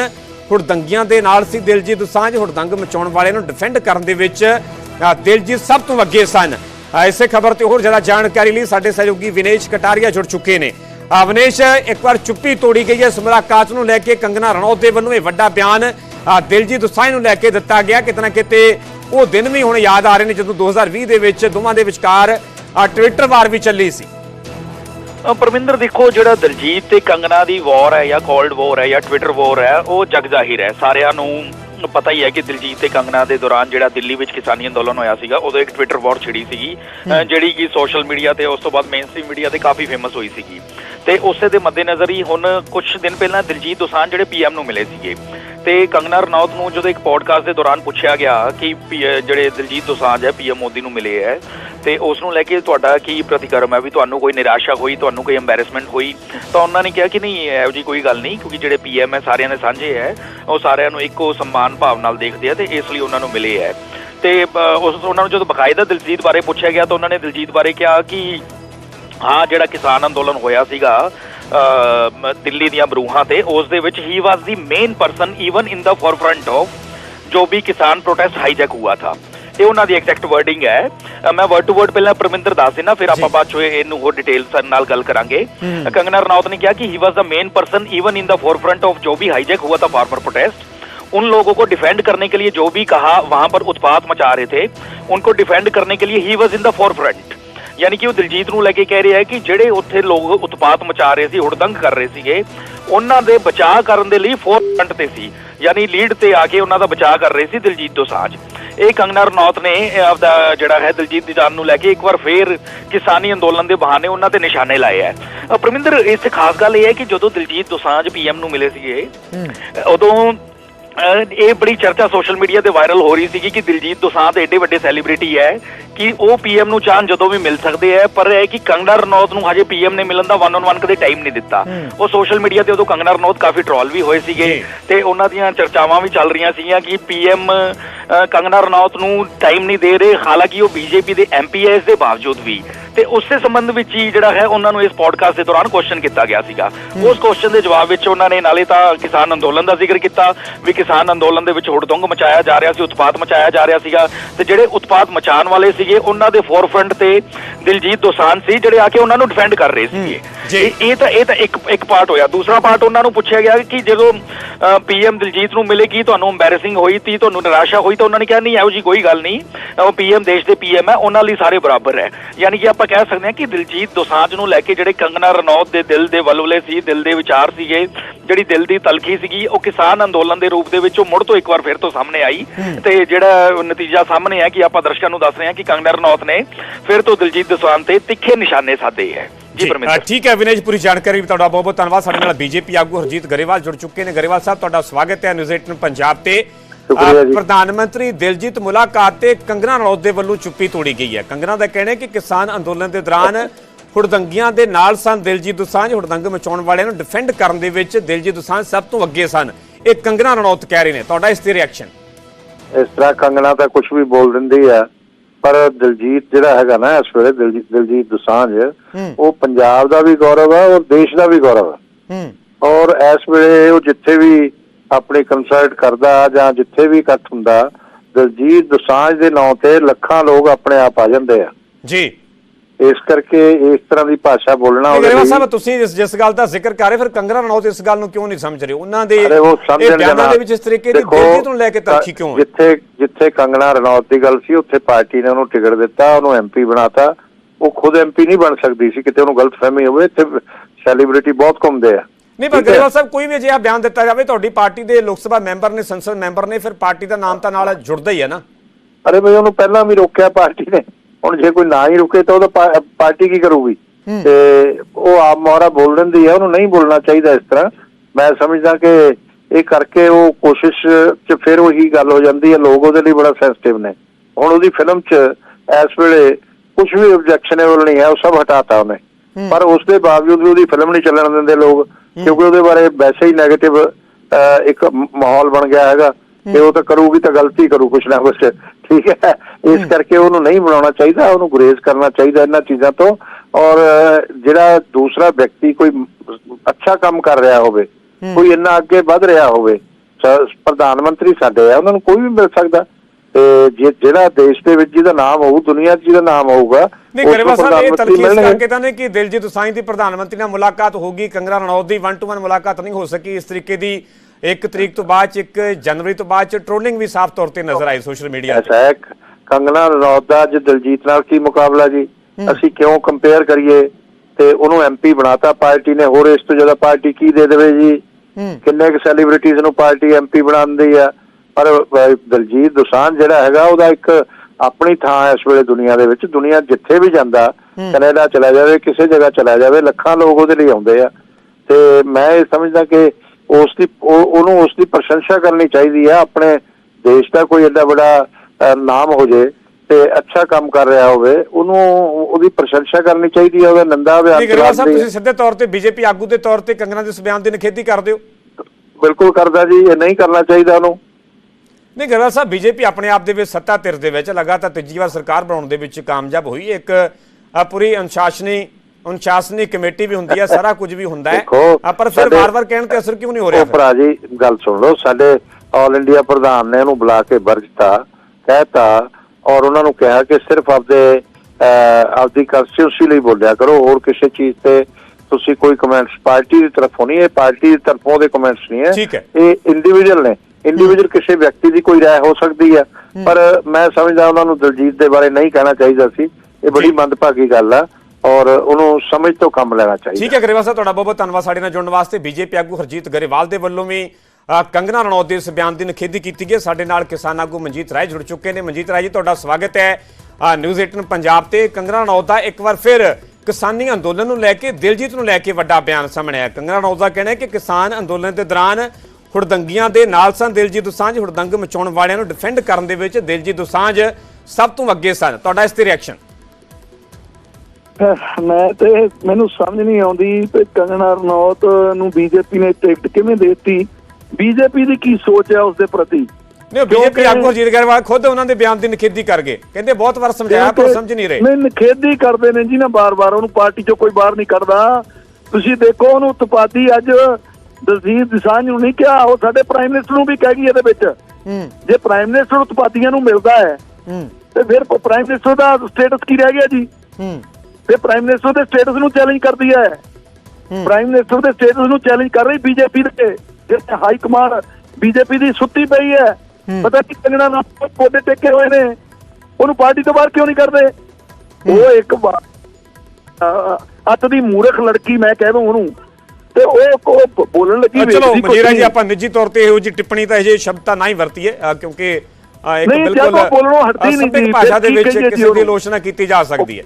ਹੁੜਦੰਗੀਆਂ ਦੇ ਨਾਲ ਸੀ ਦਿਲਜੀਤ ਦੋਸਾਂਝ। ਹੁੜਦੰਗ ਮਚਾਉਣ ਵਾਲੇ ਨੂੰ ਡਿਫੈਂਡ ਕਰਨ ਦੇ ਵਿੱਚ ਦਿਲਜੀਤ ਸਭ ਤੋਂ ਅੱਗੇ ਸਨ। ਇਸੇ ਖਬਰ ਤੇ ਹੋਰ ਜ਼ਿਆਦਾ ਜਾਣਕਾਰੀ ਲਈ ਸਾਡੇ ਸਹਿਯੋਗੀ ਵਿਨੇਸ਼ ਕਟਾਰੀਆ ਜੁੜ ਚੁੱਕੇ ਨੇ। ਅ, ਇੱਕ ਵਾਰ ਚੁੱਪੀ ਤੋੜੀ ਗਈ ਹੈ। ਇਸ ਮੁਲਾਕਾਤ ਨੂੰ ਲੈ ਕੇ ਕੰਗਨਾ ਰਣੌਤ ਦੇ ਵੱਲੋਂ ਇਹ ਵੱਡਾ ਬਿਆਨ ਦਿਲਜੀਤ ਦੁਸਾਂਝ ਨੂੰ ਲੈ ਕੇ ਦਿੱਤਾ ਗਿਆ। ਕਿਤੇ ਨਾ ਕਿਤੇ ਉਹ ਦਿਨ ਵੀ ਹੁਣ ਯਾਦ ਆ ਰਹੇ ਨੇ ਜਦੋਂ 2020 ਦੇ ਵਿੱਚ ਦੋਵਾਂ ਦੇ ਵਿਚਕਾਰ ਟਵਿੱਟਰ ਵਾਰ ਵੀ ਚੱਲੀ ਸੀ। ਪਰਮਿੰਦਰ ਦੇਖੋ ਜਿਹੜਾ ਦਲਜੀਤ ਤੇ ਕੰਗਨਾ ਦੀ ਵਾਰ ਹੈ ਜਾਂ ਕੋਲਡ ਵਾਰ ਹੈ ਜਾਂ ਟਵਿੱਟਰ ਵਾਰ ਹੈ ਉਹ ਜਗ ਜ਼ਾਹਿਰ ਹੈ। ਸਾਰਿਆਂ ਨੂੰ ਪਤਾ ਹੀ ਹੈ ਕਿ ਦਿਲਜੀਤ ਤੇ ਕੰਗਨਾ ਦੇ ਦੌਰਾਨ ਜਿਹੜਾ ਦਿੱਲੀ ਵਿੱਚ ਕਿਸਾਨੀ ਅੰਦੋਲਨ ਹੋਇਆ ਸੀਗਾ ਉਦੋਂ ਇੱਕ ਟਵਿੱਟਰ ਵਾਰ ਛਿੜੀ ਸੀਗੀ ਜਿਹੜੀ ਕਿ ਸੋਸ਼ਲ ਮੀਡੀਆ ਤੇ ਉਸ ਤੋਂ ਬਾਅਦ ਮੇਨਸਟ੍ਰੀਮ ਮੀਡੀਆ ਤੇ ਕਾਫੀ ਫੇਮਸ ਹੋਈ ਸੀਗੀ। ਤੇ ਉਸੇ ਦੇ ਮੱਦੇਨਜ਼ਰ ਹੀ ਹੁਣ ਕੁਝ ਦਿਨ ਪਹਿਲਾਂ ਦਿਲਜੀਤ ਦੋਸਾਂਝ ਜਿਹੜੇ ਪੀਐਮ ਨੂੰ ਮਿਲੇ ਸੀਗੇ। ਤੇ ਕੰਗਨਾ ਰਣੌਤ ਨੂੰ ਜਦੋਂ ਇੱਕ ਪੋਡਕਾਸਟ ਦੇ ਦੌਰਾਨ ਪੁੱਛਿਆ ਗਿਆ ਕਿ ਜਿਹੜੇ ਦਿਲਜੀਤ ਦੋਸਾਂਝ ਹੈ ਪੀਐਮ ਮੋਦੀ ਨੂੰ ਮਿਲੇ ਹੈ ਤੇ ਉਸ ਨੂੰ ਲੈ ਕੇ ਤੁਹਾਡਾ ਕੀ ਪ੍ਰਤੀਕਰਮ ਹੈ? ਵੀ ਤੁਹਾਨੂੰ ਕੋਈ ਨਿਰਾਸ਼ਾ ਹੋਈ, ਤੁਹਾਨੂੰ ਕੋਈ ਐਮਬੈਰੈਸਮੈਂਟ ਹੋਈ, ਤਾਂ ਉਹਨਾਂ ਨੇ ਕਿਹਾ ਕਿ ਨਹੀਂ, ਇਹੋ ਜੀ ਕੋਈ ਗੱਲ ਨਹੀਂ, ਕਿਉਂਕਿ ਜਿਹੜੇ ਪੀਐਮ ਹੈ, ਸਾਰਿਆਂ ਦੇ ਸਾਂਝੇ ਹੈ, ਉਹ ਸਾਰਿਆਂ ਨੂੰ ਇੱਕੋ ਸਨਮਾਨ ਭਾਵ ਨਾਲ ਦੇਖਦੇ ਆ ਤੇ ਇਸ ਲਈ ਉਹਨਾਂ ਨੂੰ ਮਿਲੇ ਹੈ। ਤੇ ਉਸ, ਉਹਨਾਂ ਨੂੰ ਜਦੋਂ ਬਕਾਇਦਾ ਦਿਲਜੀਤ ਬਾਰੇ ਪੁੱਛਿਆ ਗਿਆ, ਤਾਂ ਉਹਨਾਂ ਨੇ ਦਿਲਜੀਤ ਬਾਰੇ ਕਿਹਾ ਕਿ ਹਾਂ, ਜਿਹੜਾ ਕਿਸਾਨ ਅੰਦੋਲਨ ਹੋਇਆ ਸੀਗਾ ਦਿੱਲੀ ਦੀਆਂ ਬਰੂਹਾਂ ਤੇ, ਉਸ ਦੇ ਵਿੱਚ ਹੀ ਵਾਸ ਦੀ main person even in the forefront of ਜੋ ਵੀ ਕਿਸਾਨ ਪ੍ਰੋਟੈਸਟ ਹਾਈਜੈਕ ਹੁਆ ਥਾ। ਇਹ ਉਹਨਾਂ ਦੀ ਐਗਜ਼ੈਕਟ ਵਰਡਿੰਗ ਹੈ ਮੈਂ ਵਰਡ ਟੂ ਵਰਡ ਪਹਿਲਾਂ ਪ੍ਰਮਿੰਦਰ ਦੱਸ ਦੇਣਾ ਫਿਰ ਆਪਾਂ ਬਾਅਦ ਚੋਂ ਇਹਨੂੰ ਹੋਰ ਡਿਟੇਲ ਨਾਲ ਗੱਲ ਕਰਾਂਗੇ ਹਮ। कंगना रनौत ने कहा कि he was the main person even in the forefront of जो भी हाईजैक हुआ था फार्मर प्रोटेस्ट उन लोगों को डिफेंड करने के लिए जो भी कहा वहां पर उत्पात मचा रहे थे उनको डिफेंड करने के लिए he was in the forefront ਯਾਨੀ ਕਿ ਉਹ ਦਿਲਜੀਤ ਨੂੰ ਲੈ ਕੇ ਕਹਿ ਰਿਹਾ ਹੈ ਕਿ ਜਿਹੜੇ ਉੱਥੇ ਲੋਕ ਉਤਪਾਤ ਮਚਾ ਰਹੇ ਸੀ ਹੁੜਦੰਗ ਕਰ ਰਹੇ ਸੀਗੇ ਉਹਨਾਂ ਦੇ ਬਚਾਅ ਕਰਨ ਦੇ ਲਈ ਫੋਰਫਰੰਟ ਤੇ ਸੀ ਯਾਨੀ ਲੀਡ ਤੇ ਆ ਕੇ ਉਹਨਾਂ ਦਾ ਬਚਾਅ ਕਰ ਰਹੇ ਸੀ ਦਿਲਜੀਤ ਦੋਸਾਂਝ ਇਹ ਕੰਗਨਾ ਰਣੌਤ ਨੇ ਆਪਦਾ ਜਿਹੜਾ ਹੈ ਦਿਲਜੀਤ ਦੀ ਜਾਨ ਨੂੰ ਲੈ ਕੇ ਇੱਕ ਵਾਰ ਫੇਰ ਕਿਸਾਨੀ ਅੰਦੋਲਨ ਦੇ ਬਹਾਨੇ ਉਹਨਾਂ ਤੇ ਨਿਸ਼ਾਨੇ ਲਾਏ ਅ, ਪਰਮਿੰਦਰ ਇਸ ਖਾਸ ਗੱਲ ਇਹ ਹੈ ਕਿ ਜਦੋਂ ਦਿਲਜੀਤ ਦੋਸਾਂਝ ਪੀਐਮ ਨੂੰ ਮਿਲੇ ਸੀਗੇ ਉਦੋਂ ਇਹ ਬੜੀ ਚਰਚਾ ਸੋਸ਼ਲ ਮੀਡੀਆ ਤੇ ਵਾਇਰਲ ਹੋ ਰਹੀ ਸੀਗੀ ਕਿ ਦਿਲਜੀਤ ਦੋਸਾਂਝ ਏਡੇ ਵੱਡੇ ਸੈਲੀਬ੍ਰਿਟੀ ਹੈ ਕਿ ਉਹ ਪੀਐਮ ਨੂੰ ਚਾਹਨ ਜਦੋਂ ਵੀ ਮਿਲ ਸਕਦੇ ਹੈ ਪਰ ਇਹ ਕਿ ਕੰਗਨਾ ਰਣੌਤ ਨੂੰ ਹਜੇ ਪੀਐਮ ਨੇ ਮਿਲਣ ਦਾ ਵਨ ਔਨ ਵਨ ਕਦੇ ਟਾਈਮ ਨਹੀਂ ਦਿੱਤਾ। ਉਹ ਸੋਸ਼ਲ ਮੀਡੀਆ ਤੇ ਉਦੋਂ ਕੰਗਨਾ ਰਣੌਤ ਕਾਫੀ ਟ੍ਰੋਲ ਵੀ ਹੋਏ ਸੀਗੇ। ਤੇ ਉਹਨਾਂ ਦੀਆਂ ਚਰਚਾਵਾਂ ਵੀ ਚੱਲ ਰਹੀਆਂ ਸੀਗੀਆਂ ਕਿ ਪੀਐਮ ਕੰਗਨਾ ਰਣੌਤ ਨੂੰ ਟਾਈਮ ਨਹੀਂ ਦੇ ਰਹੇ ਹਾਲਾਂਕਿ ਉਹ ਬੀਜੇਪੀ ਦੇ ਐਮਪੀ ਹੈ ਇਸ ਦੇ ਬਾਵਜੂਦ ਵੀ। ਤੇ ਉਸੇ ਸੰਬੰਧ ਵਿੱਚ ਹੀ ਜਿਹੜਾ ਹੈ ਉਹਨਾਂ ਨੂੰ ਇਸ ਪੋਡਕਾਸਟ ਦੇ ਦੌਰਾਨ ਕੁਐਸਚਨ ਕੀਤਾ ਗਿਆ ਸੀਗਾ। ਉਸ ਕੁਐਸਚਨ ਦੇ ਜਵਾਬ ਵਿੱਚ ਉਹਨਾਂ ਨੇ ਨਾਲੇ ਤਾਂ ਕਿਸਾਨ ਅੰਦੋਲਨ ਦਾ ਜ਼ਿਕਰ ਕੀਤਾ ਵੀ ਕਿਸਾਨ ਅੰਦੋਲਨ ਦੇ ਵਿੱਚ ਹੁੜਦੰਗ ਮਚਾਇਆ ਜਾ ਰਿਹਾ ਸੀ, ਉਤਪਾਤ ਮਚਾਇਆ ਜਾ ਰਿਹਾ ਸੀਗਾ ਤੇ ਜਿਹੜੇ ਉਤਪਾਤ ਮਚਾਉਣ ਵਾਲੇ ਸੀਗੇ, ਉਹਨਾਂ ਦੇ ਫੋਰਫਰੰਟ ਤੇ ਦਿਲਜੀਤ ਦੋਸਾਨ ਸੀ, ਜਿਹੜੇ ਆ ਕੇ ਉਹਨਾਂ ਨੂੰ ਡਿਫੈਂਡ ਕਰ ਰਹੇ ਸੀਗੇ। ਇਹ- ਇਹ ਤਾਂ ਇਹ ਤਾਂ ਇੱਕ ਇੱਕ ਪਾਰਟ ਹੋਇਆ। ਦੂਸਰਾ ਪਾਰਟ ਉਹਨਾਂ ਨੂੰ ਪੁੱਛਿਆ ਗਿਆ ਕਿ ਜਦੋਂ ਪੀਐਮ ਦਿਲਜੀਤ ਨੂੰ ਮਿਲੇ ਕੀ ਤੁਹਾਨੂੰ ਐਮਬੈਰਸਿੰਗ ਹੋਈ ਤੀ ਤੁਹਾਨੂੰ ਨਿਰਾਸ਼ਾ ਹੋਈ ਤਾਂ ਉਹਨਾਂ ਨੇ ਕਿਹਾ ਨਹੀਂ ਇਹੋ ਜੀ ਕੋਈ ਗੱਲ ਨਹੀਂ। ਉਹ ਪੀਐਮ ਦੇਸ਼ ਦੇ ਪੀਐਮ ਹੈ ਉਹਨਾਂ ਲਈ ਸਾਰੇ ਬਰਾਬਰ ਹੈ। ਯਾਨੀ ਕਿ ਆਪਾਂ ਕਹਿ ਸਕਦੇ ਹਾਂ ਕਿ ਦਿਲਜੀਤ ਦੋਸਾਂਝ ਨੂੰ ਲੈ ਕੇ ਜਿਹੜੇ ਕੰਗਨਾ ਰਣੌਤ ਦੇ ਦਿਲ ਦੇ ਵਲਵਲੇ ਸੀ ਦਿਲ ਦੇ ਵਿਚਾਰ ਸੀਗੇ ਜਿਹੜੀ ਦਿਲ ਦੀ ਤਲਖੀ ਸੀਗੀ ਉਹ ਕਿਸਾਨ ਅੰਦੋਲਨ ਦੇ ਰੂਪ ਦੇ ਵਿੱਚ ਉਹ ਮੁੜ ਤੋਂ ਇੱਕ ਵਾਰ ਫਿਰ ਤੋਂ ਸਾਹਮਣੇ ਆਈ। ਤੇ ਜਿਹੜਾ ਨਤੀਜਾ ਸਾਹਮਣੇ ਹੈ ਕਿ ਆਪਾਂ ਦਰਸ਼ਕਾਂ ਨੂੰ ਦੱਸ ਰਹੇ ਹਾਂ ਕਿ ਕੰਗਨਾ ਰਣੌਤ ਨੇ ਫਿਰ ਤੋਂ ਦਿਲਜੀਤ ਦੋਸਾਂਝ ਤੇ ਤਿੱਖੇ ਨਿਸ਼ਾਨੇ ਸਾਧੇ ਹੈ। ਜੀ ਠੀਕ ਹੈ ਵਿਨੇਸ਼ ਪੂਰੀ ਜਾਣਕਾਰੀ ਲਈ ਤੁਹਾਡਾ ਬਹੁਤ ਬਹੁਤ ਧੰਨਵਾਦ। ਸਾਡੇ ਨਾਲ ਬੀਜੇਪੀ ਆਗੂ ਹਰਜੀਤ ਗਰੇਵਾਲ ਜੁੜ ਚੁੱਕੇ ਨੇ। ਗਰੇਵਾਲ ਸਾਹਿਬ ਤੁਹਾਡਾ ਸਵਾਗਤ ਹੈ ਨਿਊਜ਼ 18 ਪੰਜਾਬ ਤੇ। ਪ੍ਰਧਾਨ ਮੰਤਰੀ ਦਿਲਜੀਤ ਮੁਲਾਕਾਤ ਤੇ ਕੰਗਨਾ ਰਣੌਤ ਦੇ ਵੱਲੋਂ ਚੁੱਪੀ ਤੋੜੀ ਗਈ ਹੈ। ਕੰਗਨਾ ਦਾ ਕਹਿਣਾ ਹੈ ਕਿ ਕਿਸਾਨ ਅੰਦੋਲਨ ਦੇ ਦੌਰਾਨ ਹੁੜਦੰਗੀਆਂ ਦੇ ਨਾਲ ਸਨ ਦਿਲਜੀਤ ਦੋਸਾਂਝ। ਹੁੜਦੰਗ ਮਚਾਉਣ ਵਾਲਿਆਂ ਨੂੰ ਡਿਫੈਂਡ ਕਰਨ ਦੇ ਵਿੱਚ ਦਿਲਜੀਤ ਦੋਸਾਂਝ ਸਭ ਤੋਂ ਅੱਗੇ ਸਨ। ਇਹ ਕੰਗਨਾ ਰਣੌਤ ਕਹਿ ਰਹੇ ਨੇ। ਤੁਹਾਡਾ ਇਸ ਤੇ ਰਿਐਕਸ਼ਨ ਇਸ ਤਰ੍ਹਾਂ ਕੰਗਣਾ ਤਾਂ ਕੁਝ ਵੀ ਬੋਲ ਦਿੰਦੀ ਆ ਪਰ ਦਿਲਜੀਤ ਜਿਹੜਾ ਹੈਗਾ ਨਾ ਇਸ ਵੇਲੇ ਦਿਲਜੀਤ ਦਿਲਜੀਤ ਦੋਸਾਂਝ ਉਹ ਪੰਜਾਬ ਦਾ ਵੀ ਗੌਰਵ ਹੈ ਔਰ ਦੇਸ਼ ਦਾ ਵੀ ਗੌਰਵ ਹੈ ਹੂੰ। ਔਰ ਇਸ ਵੇਲੇ ਉਹ ਜਿੱਥੇ ਵੀ ਆਪਣੀ ਕੰਸਰਟ ਕਰਦਾ ਜਾਂ ਜਿੱਥੇ ਵੀ ਇਕੱਠ ਹੁੰਦਾ ਦਿਲਜੀਤ ਦੋਸਾਂਝ ਦੇ ਨਾਂ ਤੇ ਲੱਖਾਂ ਲੋਕ ਆਪਣੇ ਆਪ ਆ ਜਾਂਦੇ ਆ। ਜੀ। ਇਸ ਕਰਕੇ ਇਸ ਤਰ੍ਹਾਂ ਦੀ ਭਾਸ਼ਾ ਬੋਲਣਾ ਉਹਦੇ ਗਰੇਵਾਲ ਲਈ ਸਾਹਿਬ ਤੁਸੀਂ ਜਿਸ ਜਿਸ ਗੱਲ ਦਾ ਜ਼ਿਕਰ ਕਰ ਰਹੇ ਫਿਰ ਕੰਗਨਾ ਰਣੌਤ ਇਸ ਗੱਲ ਨੂੰ ਕਿਉਂ ਨਹੀਂ ਸਮਝ ਰਹੇ ਉਹਨਾਂ ਦੇ ਇਹ ਬਿਆਨਾਂ ਦੇ ਵਿੱਚ ਇਸ ਤਰੀਕੇ ਦੀ ਦਿਲਜੀਤ ਨੂੰ ਲੈ ਕੇ ਤਰਖੀ ਕਿਉਂ ਹੈ? ਜਿੱਥੇ ਜਿੱਥੇ ਕੰਗਣਾ ਰਣੌਤ ਦੀ ਗੱਲ ਸੀ ਉੱਥੇ ਪਾਰਟੀ ਨੇ ਉਹਨੂੰ ਟਿਕਟ ਦਿੱਤਾ ਉਹਨੂੰ ਐਮਪੀ ਬਣਾਤਾ। ਉਹ ਖੁਦ ਐਮਪੀ ਨਹੀਂ ਬਣ ਸਕਦੀ ਸੀ ਕਿਤੇ ਉਹਨੂੰ ਗਲਤਫਹਿਮੀ ਹੋਵੇ ਇੱਥੇ ਸੈਲੀਬ੍ਰਿਟੀ ਬਹੁਤ ਘੁੰਮਦੇ ਆ। ਨਹੀਂ ਪਰ? ਗਰੇਵਾਲ ਸਾਹਿਬ ਕੋਈ ਵੀ ਅਜਿਹਾ ਬਿਆਨ ਦਿੱਤਾ ਜਾਵੇ ਤੁਹਾਡੀ ਪਾਰਟੀ ਦੇ ਲੋਕ ਸਭਾ ਮੈਂਬਰ ਨੇ ਸੰਸਦ ਮੈਂਬਰ ਨੇ ਫਿਰ ਪਾਰਟੀ ਦਾ ਨਾਮ ਤਾਂ ਨਾਲ ਜੁੜਦਾ ਹੀ ਹੈ ਨਾ। ਅਰੇ ਬਈ ਉਹਨੂੰ ਪਹਿਲਾਂ ਵੀ ਰੋਕਿਆ ਪਾਰਟੀ ਨੇ। ਹੁਣ ਜੇ ਕੋਈ ਨਾ ਹੀ ਰੁਕੇ ਤਾਂ ਉਹਦਾ ਪਾ- ਪਾਰਟੀ ਕੀ ਕਰੂਗੀ? ਤੇ ਉਹ ਆਪ ਮੋਹਰਾ ਬੋਲ ਦਿੰਦੀ ਹੈ ਉਹਨੂੰ ਨਹੀਂ ਬੋਲਣਾ ਚਾਹੀਦਾ ਇਸ ਤਰ੍ਹਾਂ। ਮੈਂ ਸਮਝਦਾ ਕਿ ਇਹ ਕਰਕੇ ਉਹ ਕੋਸ਼ਿਸ਼ ਚ ਫਿਰ ਉਹੀ ਗੱਲ ਹੋ ਜਾਂਦੀ ਹੈ ਲੋਕ ਉਹਦੇ ਲਈ ਬੜਾ ਸੈਂਸਿਟਿਵ ਨੇ। ਹੁਣ ਉਹਦੀ ਫਿਲਮ ਚ ਇਸ ਵੇਲੇ ਕੁਝ ਵੀ ਆਬਜੈਕਸ਼ਨੇਬਲ ਨਹੀਂ ਹੈ ਉਹ ਸਭ ਹਟਾਤਾ ਉਹਨੇ। ਪਰ ਉਸ ਦੇ ਬਾਵਜੂਦ ਵੀ ਉਹਦੀ ਫਿਲਮ ਨਹੀਂ ਚੱਲਣ ਦਿੰਦੇ ਲੋਕ ਕਿਉਂਕਿ ਉਹਦੇ ਬਾਰੇ ਵੈਸੇ ਹੀ 네ਗੇਟਿਵ ਇੱਕ ਮਾਹੌਲ ਬਣ ਗਿਆ ਹੈਗਾ। ਤੇ ਉਹ ਤਾਂ ਕਰੂਗੀ ਤਾਂ ਗਲਤੀ ਕਰੂ ਕੁਛ ਨਾ ਕੁਛ। ਠੀਕ ਹੈ? ਇਸ ਕਰਕੇ ਉਹਨੂੰ ਨਹੀਂ ਬਣਾਉਣਾ ਚਾਹੀਦਾ ਉਹਨੂੰ ਗੁਰੇਜ਼ ਕਰਨਾ ਚਾਹੀਦਾ ਇਹਨਾਂ ਚੀਜ਼ਾਂ ਤੋਂ। ਔਰ ਜਿਹੜਾ ਦੂਸਰਾ ਵਿਅਕਤੀ ਕੋਈ ਅੱਛਾ ਕੰਮ ਕਰ ਰਿਹਾ ਹੋਵੇ ਕੋਈ ਇੰਨਾ ਅੱਗੇ ਵੱਧ ਰਿਹਾ ਹੋਵੇ ਪ੍ਰਧਾਨ ਮੰਤਰੀ ਸਾਡੇ ਆ ਉਹਨਾਂ ਨੂੰ ਕੋਈ ਵੀ ਮਿਲ ਸਕਦਾ। ਤੇ ਜੇ ਜਿਹੜਾ ਦੇਸ਼ ਦੇ ਵਿੱਚ ਜਿਹਦਾ ਨਾਮ ਹੋਊ ਦੁਨੀਆ 'ਚ ਜਿਹਦਾ ਨਾਮ ਹੋਊਗਾ ਨਹੀਂ ਗਰੇਵਾਲ ਸਾਹਿਬ ਇਹ ਮਿਲਣਗੇ। ਕਰਕੇ ਤਾਂ ਨੇ ਕਿ ਦਿਲਜੀਤ ਦੋਸਾਂਝ ਦੀ ਪ੍ਰਧਾਨ ਮੰਤਰੀ ਨਾਲ ਮੁਲਾਕਾਤ ਹੋਗੀ ਕੰਗਨਾ ਰਣੌਤ ਦੀ 1 ਟੂ 1 ਮੁਲਾਕਾਤ ਨਹੀਂ ਹੋ ਸਕੀ। ਇਸ ਤਰੀਕੇ ਦੀ ਇੱਕ ਤਰੀਕ ਤੋਂ ਬਾਅਦ ਇੱਕ ਜਨਵਰੀ ਤੋਂ ਬਾਅਦ ਚ ਟ੍ਰੋਲਿੰਗ ਵੀ ਸਾਫ਼ ਤੌਰ ਤੇ ਨਜ਼ਰ ਆਈ ਸੋਸ਼ਲ ਮੀਡੀਆ ਤੇ। ਐਸਾ ਹੈ ਕ- ਕੰਗਨਾ ਰਣੌਤ ਦਾ ਅੱਜ ਦਿਲਜੀਤ ਨਾਲ ਕੀ ਮੁਕਾਬਲਾ ਜੀ? ਅਸੀਂ ਕਿਉਂ ਕੰਪੇਅਰ ਕਰੀਏ? ਤੇ ਉਹਨੂੰ ਐਮਪੀ ਬਣਾਤਾ ਪਾਰਟੀ ਨੇ ਹੋਰ ਇਸ ਤੋਂ ਜ਼ਿਆਦਾ ਪਾਰਟੀ ਕੀ ਦੇ ਦੇਵੇ ਜੀ? ਕਿੰਨੇ ਕੁ ਸੈਲੀਬ੍ਰਿਟੀਜ਼ ਨੂੰ ਪਾਰਟੀ ਐਮਪੀ ਬਣਾਉਂਦੀ ਆ? ਪਰ ਦਿਲਜੀਤ ਦੋਸਾਂਝ ਜਿਹੜਾ ਹੈਗਾ ਉਹਦਾ ਇੱਕ ਆਪਣੀ ਥਾਂ ਇਸ ਵੇਲੇ ਦੁਨੀਆ ਦੇ ਵਿੱਚ। ਦੁਨੀਆ ਜਿੱਥੇ ਵੀ ਜਾਂਦਾ ਕੈਨੇਡਾ ਚਲਾ ਜਾਵੇ ਕਿਸੇ ਜਗ੍ਹਾ ਚਲਾ ਜਾਵੇ ਲੱਖਾਂ ਲੋਕ ਉਹਦੇ ਲਈ ਆਉਂਦੇ ਆ। ਤੇ ਮੈਂ ਇਹ ਸਮਝਦਾ ਕਿ ਉਸ ਦੀ ਉਹ- ਉਹਨੂੰ ਉਸ ਦੀ ਪ੍ਰਸ਼ੰਸਾ ਕਰਨੀ ਚਾਹੀਦੀ ਆ ਆਪਣੇ ਦੇਸ਼ ਦਾ ਕੋਈ ਐਡਾ ਵੱਡਾ ਨਾਮ ਹੋ ਜੇ ਤੇ ਅੱਛਾ ਕੰਮ ਕਰ ਰਿਹਾ ਹੋਵੇ ਉਹਨੂੰ ਉਹਦੀ ਪ੍ਰਸ਼ੰਸਾ ਕਰਨੀ ਚਾਹੀਦੀ ਹੈ ਉਹਦਾ ਨੰਦਾ ਨਹੀਂ ਗਰੇਵਾਲ ਸਾਹਿਬ ਚਲਾਉਣ ਤੁਸੀਂ ਸਿੱਧੇ ਤੌਰ ਤੇ ਬੀਜੇਪੀ ਆਗੂ ਦੇ ਤੌਰ ਤੇ ਕੰਗਨਾ ਦੇ ਬਿਆਨ ਦੀ ਨਿਖੇਧੀ ਕਰਦੇ ਹੋ? ਬਿਲਕੁਲ ਕਰਦਾ ਜੀ ਇਹ ਨਹੀਂ ਕਰਨਾ ਚਾਹੀਦਾ ਉਹਨੂੰ। ਨਹੀਂ ਗਰੇਵਾਲ ਸਾਹਿਬ ਬੀਜੇਪੀ ਆਪਣੇ ਆਪ ਦੇ ਵਿੱਚ ਸੱਤਾ ਧਿਰ ਦੇ ਵਿੱਚ ਲਗਾਤਾਰ ਤੀਜੀ ਵਾਰ ਸਰਕਾਰ ਬਣਾਉਣ ਦੇ ਵਿੱਚ ਕਾਮਯਾਬ ਹੋਈ। ਇੱਕ ਪੂਰੀ ਅਨੁਸ਼ਾਸਨੀ ਅਨੁਸ਼ਾਸਨੀ ਕਮੇਟੀ ਵੀ ਹੁੰਦੀ ਹੈ ਸਾਰਾ ਕੁਝ ਵੀ ਹੁੰਦਾ ਹੈ। ਅ, ਪਰ ਫਿਰ ਵਾਰ-ਵਾਰ ਕਹਿਣ ਤੇ ਅਸਰ ਕਿਉਂ ਨਹੀਂ ਹੋ ਰਿਹਾ? ਭਰਾ ਜੀ ਗੱਲ ਸੁਣ ਲਓ ਸਾਡੇ ਆਲ ਇੰਡੀਆ ਪ੍ਰਧਾਨ ਨੇ ਉਹਨੂੰ ਬੁਲਾ ਕੇ ਵਰਜਤਾ ਕਹਿਤਾ ਔਰ ਉਹਨਾਂ ਨੂੰ ਕਿਹਾ ਕਿ ਸਿਰਫ ਆਪਦੇ ਆਪਦੀ ਕੰਸਟੀਟਿਊਂਸੀ ਲਈ ਬੋਲਿਆ ਕਰੋ ਹੋਰ ਕਿਸੇ ਚੀਜ਼ ਤੇ ਤੁਸੀਂ ਕੋਈ ਕਮੈਂਟਸ ਪਾਰਟੀ ਦੀ ਤਰਫੋਂ ਨਹੀਂ ਇਹ ਪਾਰਟੀ ਦੀ ਤਰਫੋਂ ਦੇ ਕਮੈਂਟਸ ਨਹੀਂ ਹੈ। ਇਹ ਇੰਡੀਵਿਜੂਅਲ ਨੇ। ਇੰਡੀਵਿਜੂਅਲ ਕਿਸੇ ਵਿਅਕਤੀ ਦੀ ਕੋਈ ਰਾਏ ਹੋ ਸਕਦੀ ਹੈ। ਪਰ ਮੈਂ ਸਮਝਦਾ ਉਹਨਾਂ ਨੂੰ ਦਲਜੀਤ ਦੇ ਬਾਰੇ ਨਹੀਂ ਕਹਿਣਾ ਚਾਹੀਦਾ ਸੀ। ਇਹ ਬੜੀ ਮੰਦਭਾਗੀ ਗੱਲ ਆ। ਔਰ ਉਹਨੂੰ ਸਮਝ ਤੋਂ ਕੰਮ ਲੈਣਾ ਚਾਹੀਦਾ। ਠੀਕ ਹੈ, ਗਰੇਵਾਲ ਸਾਹਿਬ, ਤੁਹਾਡਾ ਬਹੁਤ ਬਹੁਤ ਧੰਨਵਾਦ ਸਾਡੇ ਨਾਲ ਜੁੜਨ ਵਾਸਤੇ। ਬੀਜੇਪੀ ਆਗੂ ਹਰਜੀਤ ਗਰੇਵਾਲ ਦੇ ਵੱਲੋਂ ਵੀ ਕੰਗਨਾ ਰਣੌਤ ਦੇ ਇਸ ਬਿਆਨ ਦੀ ਨਿਖੇਧੀ ਕੀਤੀ ਗਈ ਸਾਡੇ ਨਾਲ ਕਿਸਾਨ ਆਗੂ ਮਨਜੀਤ ਰਾਏ ਜੁੜ ਚੁੱਕੇ ਨੇ। ਮਨਜੀਤ ਰਾਏ ਜੀ, ਤੁਹਾਡਾ ਸਵਾਗਤ ਹੈ ਨਿਊਜ਼ 18 ਪੰਜਾਬ ਤੇ। ਕੰਗਨਾ ਰਣੌਤ ਦਾ ਇੱਕ ਵਾਰ ਫਿਰ ਕਿਸਾਨੀ ਅੰਦੋਲਨ ਨੂੰ ਲੈ ਕੇ, ਦਿਲਜੀਤ ਨੂੰ ਲੈ ਕੇ ਵੱਡਾ ਬਿਆਨ ਸਾਹਮਣੇ ਆਇਆ। ਕੰਗਨਾ ਰਣੌਤ ਦਾ ਕਹਿਣਾ ਹੈ ਕਿ ਕਿਸਾਨ ਅੰਦੋਲਨ ਦੇ ਦੌਰਾਨ ਹੁੜਦੰਗੀਆਂ ਦੇ ਨਾਲ ਸਨ ਦਿਲਜੀਤ ਦੋਸਾਂਝ। ਹੁੜਦੰਗ ਮਚਾਉਣ ਵਾਲਿਆਂ ਨੂੰ ਡਿਫੈਂਡ ਕਰਨ ਦੇ ਵਿੱਚ ਦਿਲਜੀਤ ਦੋਸਾਂਝ ਸਭ ਤੋਂ ਅੱਗੇ ਸਨ। ਤੁਹਾਡਾ ਇਸ ਤੇ ਰਿਐਕਸ਼ਨ ਮੈਂ ਤੇ ਮੈਨੂੰ ਸਮਝ ਨਹੀਂ ਆਉਂਦੀ ਕਿ ਕੰਗਨਾ ਰਣੌਤ ਨੂੰ ਬੀਜੇਪੀ ਨੇ ਟਿਕਟ ਕਿਵੇਂ ਦੇਤੀ? ਬੀਜੇਪੀ ਦੀ ਕੀ ਸੋਚ ਹੈ ਉਸ ਦੇ ਪ੍ਰਤੀ? ਨਹੀਂ ਬੀਜੇਪੀ ਆਗੂ ਹਰਜੀਤ ਗਰੇਵਾਲ ਖੁਦ ਉਹਨਾਂ ਦੇ ਬਿਆਨ ਦੀ ਨਿਖੇਧੀ ਕਰ ਗਏ। ਕਹਿੰਦੇ ਬਹੁਤ ਵਾਰ ਸਮਝਾਇਆ ਪਰ ਸਮਝ ਨਹੀਂ ਰਹੇ। ਨਹੀਂ ਨਿਖੇਧੀ ਕਰਦੇ ਨੇ ਜੀ ਨਾ ਬਾਰ-ਬਾਰ ਉਹਨੂੰ ਪਾਰਟੀ ਚੋਂ ਕੋਈ ਬਾਹਰ ਨਹੀਂ ਕੱਢਦਾ। ਤੁਸੀਂ ਦੇਖੋ ਉਹਨੂੰ ਤਪਾਦੀ ਅੱਜ ਦਲਜੀਤ ਦਿਸਾਂਝ ਨੂੰ ਨਹੀਂ ਕਿਹਾ ਉਹ ਸਾਡੇ ਪ੍ਰਾਈਮ ਮਿਨਿਸਟਰ ਨੂੰ ਵੀ ਕਹਿ ਗਈ ਇਹਦੇ ਵਿੱਚ। ਹੂੰ। ਜੇ ਪ੍ਰਾਈਮ ਮਿਨਿਸਟਰ ਨੂੰ ਤਪਾਦੀਆਂ ਨੂੰ ਮਿਲਦਾ ਹੈ ਹੂੰ। ਤੇ ਫਿਰ ਪ੍ਰਾਈਮ ਮਿਨਿਸਟਰ ਦਾ ਸਟੇਟਸ ਕੀ ਰਹਿ ਗਿਆ ਜੀ? ਹੂੰ। ਤੇ ਪ੍ਰਾਈਮ ਮਿਨਿਸਟਰ ਦੇ ਸਟੇਟਸ ਨੂੰ ਚੈਲੰਜ ਕਰਦੀ ਹੈ। ਪ੍ਰਾਈਮ ਮਿਨਿਸਟਰ ਦੇ ਸਟੇਟਸ ਨੂੰ ਚੈਲੰਜ ਕਰ ਰਹੀ ਬੀਜੇਪੀ ਦੇ। ਜਿਹੜੇ ਹਾਈ ਕਮਾਂਡ ਬੀਜੇਪੀ ਦੀ ਸੁੱਤੀ ਪਈ ਹੈ। ਪਤਾ ਨਹੀਂ ਕੰਗਣਾ ਨਾਲ ਕੋਡੇ ਟੇਕੇ ਹੋਏ ਨੇ। ਉਹਨੂੰ ਪਾਰਟੀ ਤੋਂ ਬਾਹਰ ਕਿਉਂ ਨਹੀਂ ਕਰਦੇ? ਉਹ ਇੱਕ ਵਾਰ ਅੱਤ ਦੀ ਮੂਰਖ ਲੜਕੀ ਮੈਂ ਕਹਿ ਦੂੰ ਉਹਨੂੰ। ਤੇ ਉਹ ਬੋਲਣ ਲੱਗੀ ਚਲੋ ਮਜੀਰਾ ਜੀ। ਆਪਾਂ ਨਿੱਜੀ ਤੌਰ ਤੇ ਇਹੋ ਜੀ ਟਿੱਪਣੀ ਤਾਂ ਇਹ ਸ਼ਬਦ ਤਾਂ ਨਾ ਹੀ ਵਰਤੀਏ ਕਿਉਂਕਿ ਇੱਕ ਨਹੀਂ, ਬਿਲਕੁਲ ਜਦੋਂ ਬੋਲਣੋਂ ਹਟਦੀ ਅ, ਨਹੀਂ ਸਭਿਅਕ ਜੀ, ਭਾਸ਼ਾ ਦੇ ਵਿੱਚ ਕਿਸੇ ਦੀ? ਆਲੋਚਨਾ ਕੀਤੀ ਜਾ ਸਕਦੀ ਹੈ।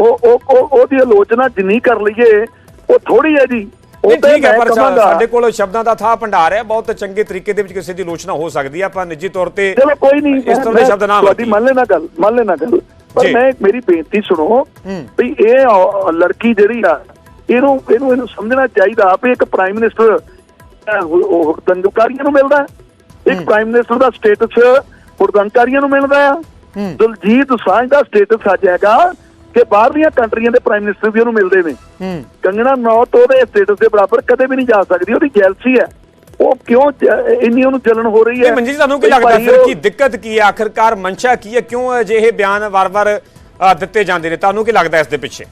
ਉਹ ਉਹ ਉਹ- ਉਹਦੀ ਆਲੋਚਨਾ ਜਿੰਨੀ ਕਰ ਲਈਏ ਉਹ ਥੋੜੀ ਹੈ ਜੀ। ਉਹ ਠੀਕ ਹੈ ਪਰ ਸਾਡੇ ਕੋਲ ਸ਼ਬਦਾਂ ਦਾ ਥਾਂ ਭੰਡਾਰ ਹੈ ਬਹੁਤ ਚੰਗੇ ਤਰੀਕੇ ਦੇ ਵਿੱਚ ਕਿਸੇ ਦੀ ਆਲੋਚਨਾ ਹੋ ਸਕਦੀ ਹੈ। ਆਪਾਂ ਨਿੱਜੀ ਤੌਰ ਤੇ ਚਲੋ ਕੋਈ ਨਹੀਂ ਇਸ ਤਰ੍ਹਾਂ ਦੇ ਸ਼ਬਦ ਨਾ ਤੁਹਾਡੀ ਮੰਨ ਲੈਣਾ ਗੱਲ ਮੰਨ ਲੈਣਾ ਗੱਲ। ਪਰ। ਮੈਂ ਮੇਰੀ ਬੇਨਤੀ ਸੁਣੋ। ਵੀ ਇਹ ਲੜਕੀ ਜਿਹੜੀ ਆ ਇਹਨੂੰ ਇਹਨੂੰ ਇਹਨੂੰ ਸਮਝਣਾ ਚਾਹੀਦਾ ਵੀ ਇੱਕ ਪ੍ਰਾਈਮ ਮਿਨਿਸਟਰ ਉਹ ਦੰਗਕਾਰੀਆਂ ਨੂੰ ਮਿਲਦਾ। ਇੱਕ ਪ੍ਰਾਈਮ ਮਿਨਿਸਟਰ ਦਾ ਸਟੇਟਸ ਹੁਰਦੰਗਕਾਰੀਆਂ ਨੂੰ ਮਿਲਦਾ ਆ ਦਲਜੀਤ ਦੋਸਾਂਝ ਦਾ ਸਟੇਟਸ ਅੱਜ ਹੈਗਾ ਕਿ ਬਾਹਰਲੀਆਂ ਕੰਟਰੀਆਂ ਦੇ ਪ੍ਰਾਈਮ ਮਿਨਿਸਟਰ ਵੀ ਉਹਨੂੰ ਮਿਲਦੇ ਨੇ। ਹੂੰ। ਕੰਗਣਾ ਨੌਤ ਉਹਦੇ ਸਟੇਟਸ ਦੇ ਬਰਾਬਰ ਕਦੇ ਵੀ ਨਹੀਂ ਜਾ ਸਕਦੀ ਉਹਦੀ ਜੈਲਸੀ ਹੈ। ਉਹ ਕਿਉਂ ਇੰਨੀ ਉਹਨੂੰ ਜਲਨ ਹੋ ਰਹੀ ਹੈ ਇਹ ਮਨਜੀਤ ਤੁਹਾਨੂੰ ਕੀ ਲੱਗਦਾ ਫਿਰ ਕੀ ਦਿੱਕਤ ਕੀ ਹੈ? ਆਖਰਕਾਰ ਮਨਸ਼ਾ ਕੀ ਹੈ? ਕਿਉਂ ਅਜਿਹੇ ਬਿਆਨ ਵਾਰ-ਵਾਰ ਦਿੱਤੇ ਜਾਂਦੇ ਨੇ? ਤੁਹਾਨੂੰ ਕੀ ਲੱਗਦਾ ਇਸ ਦੇ ਪਿੱਛੇ?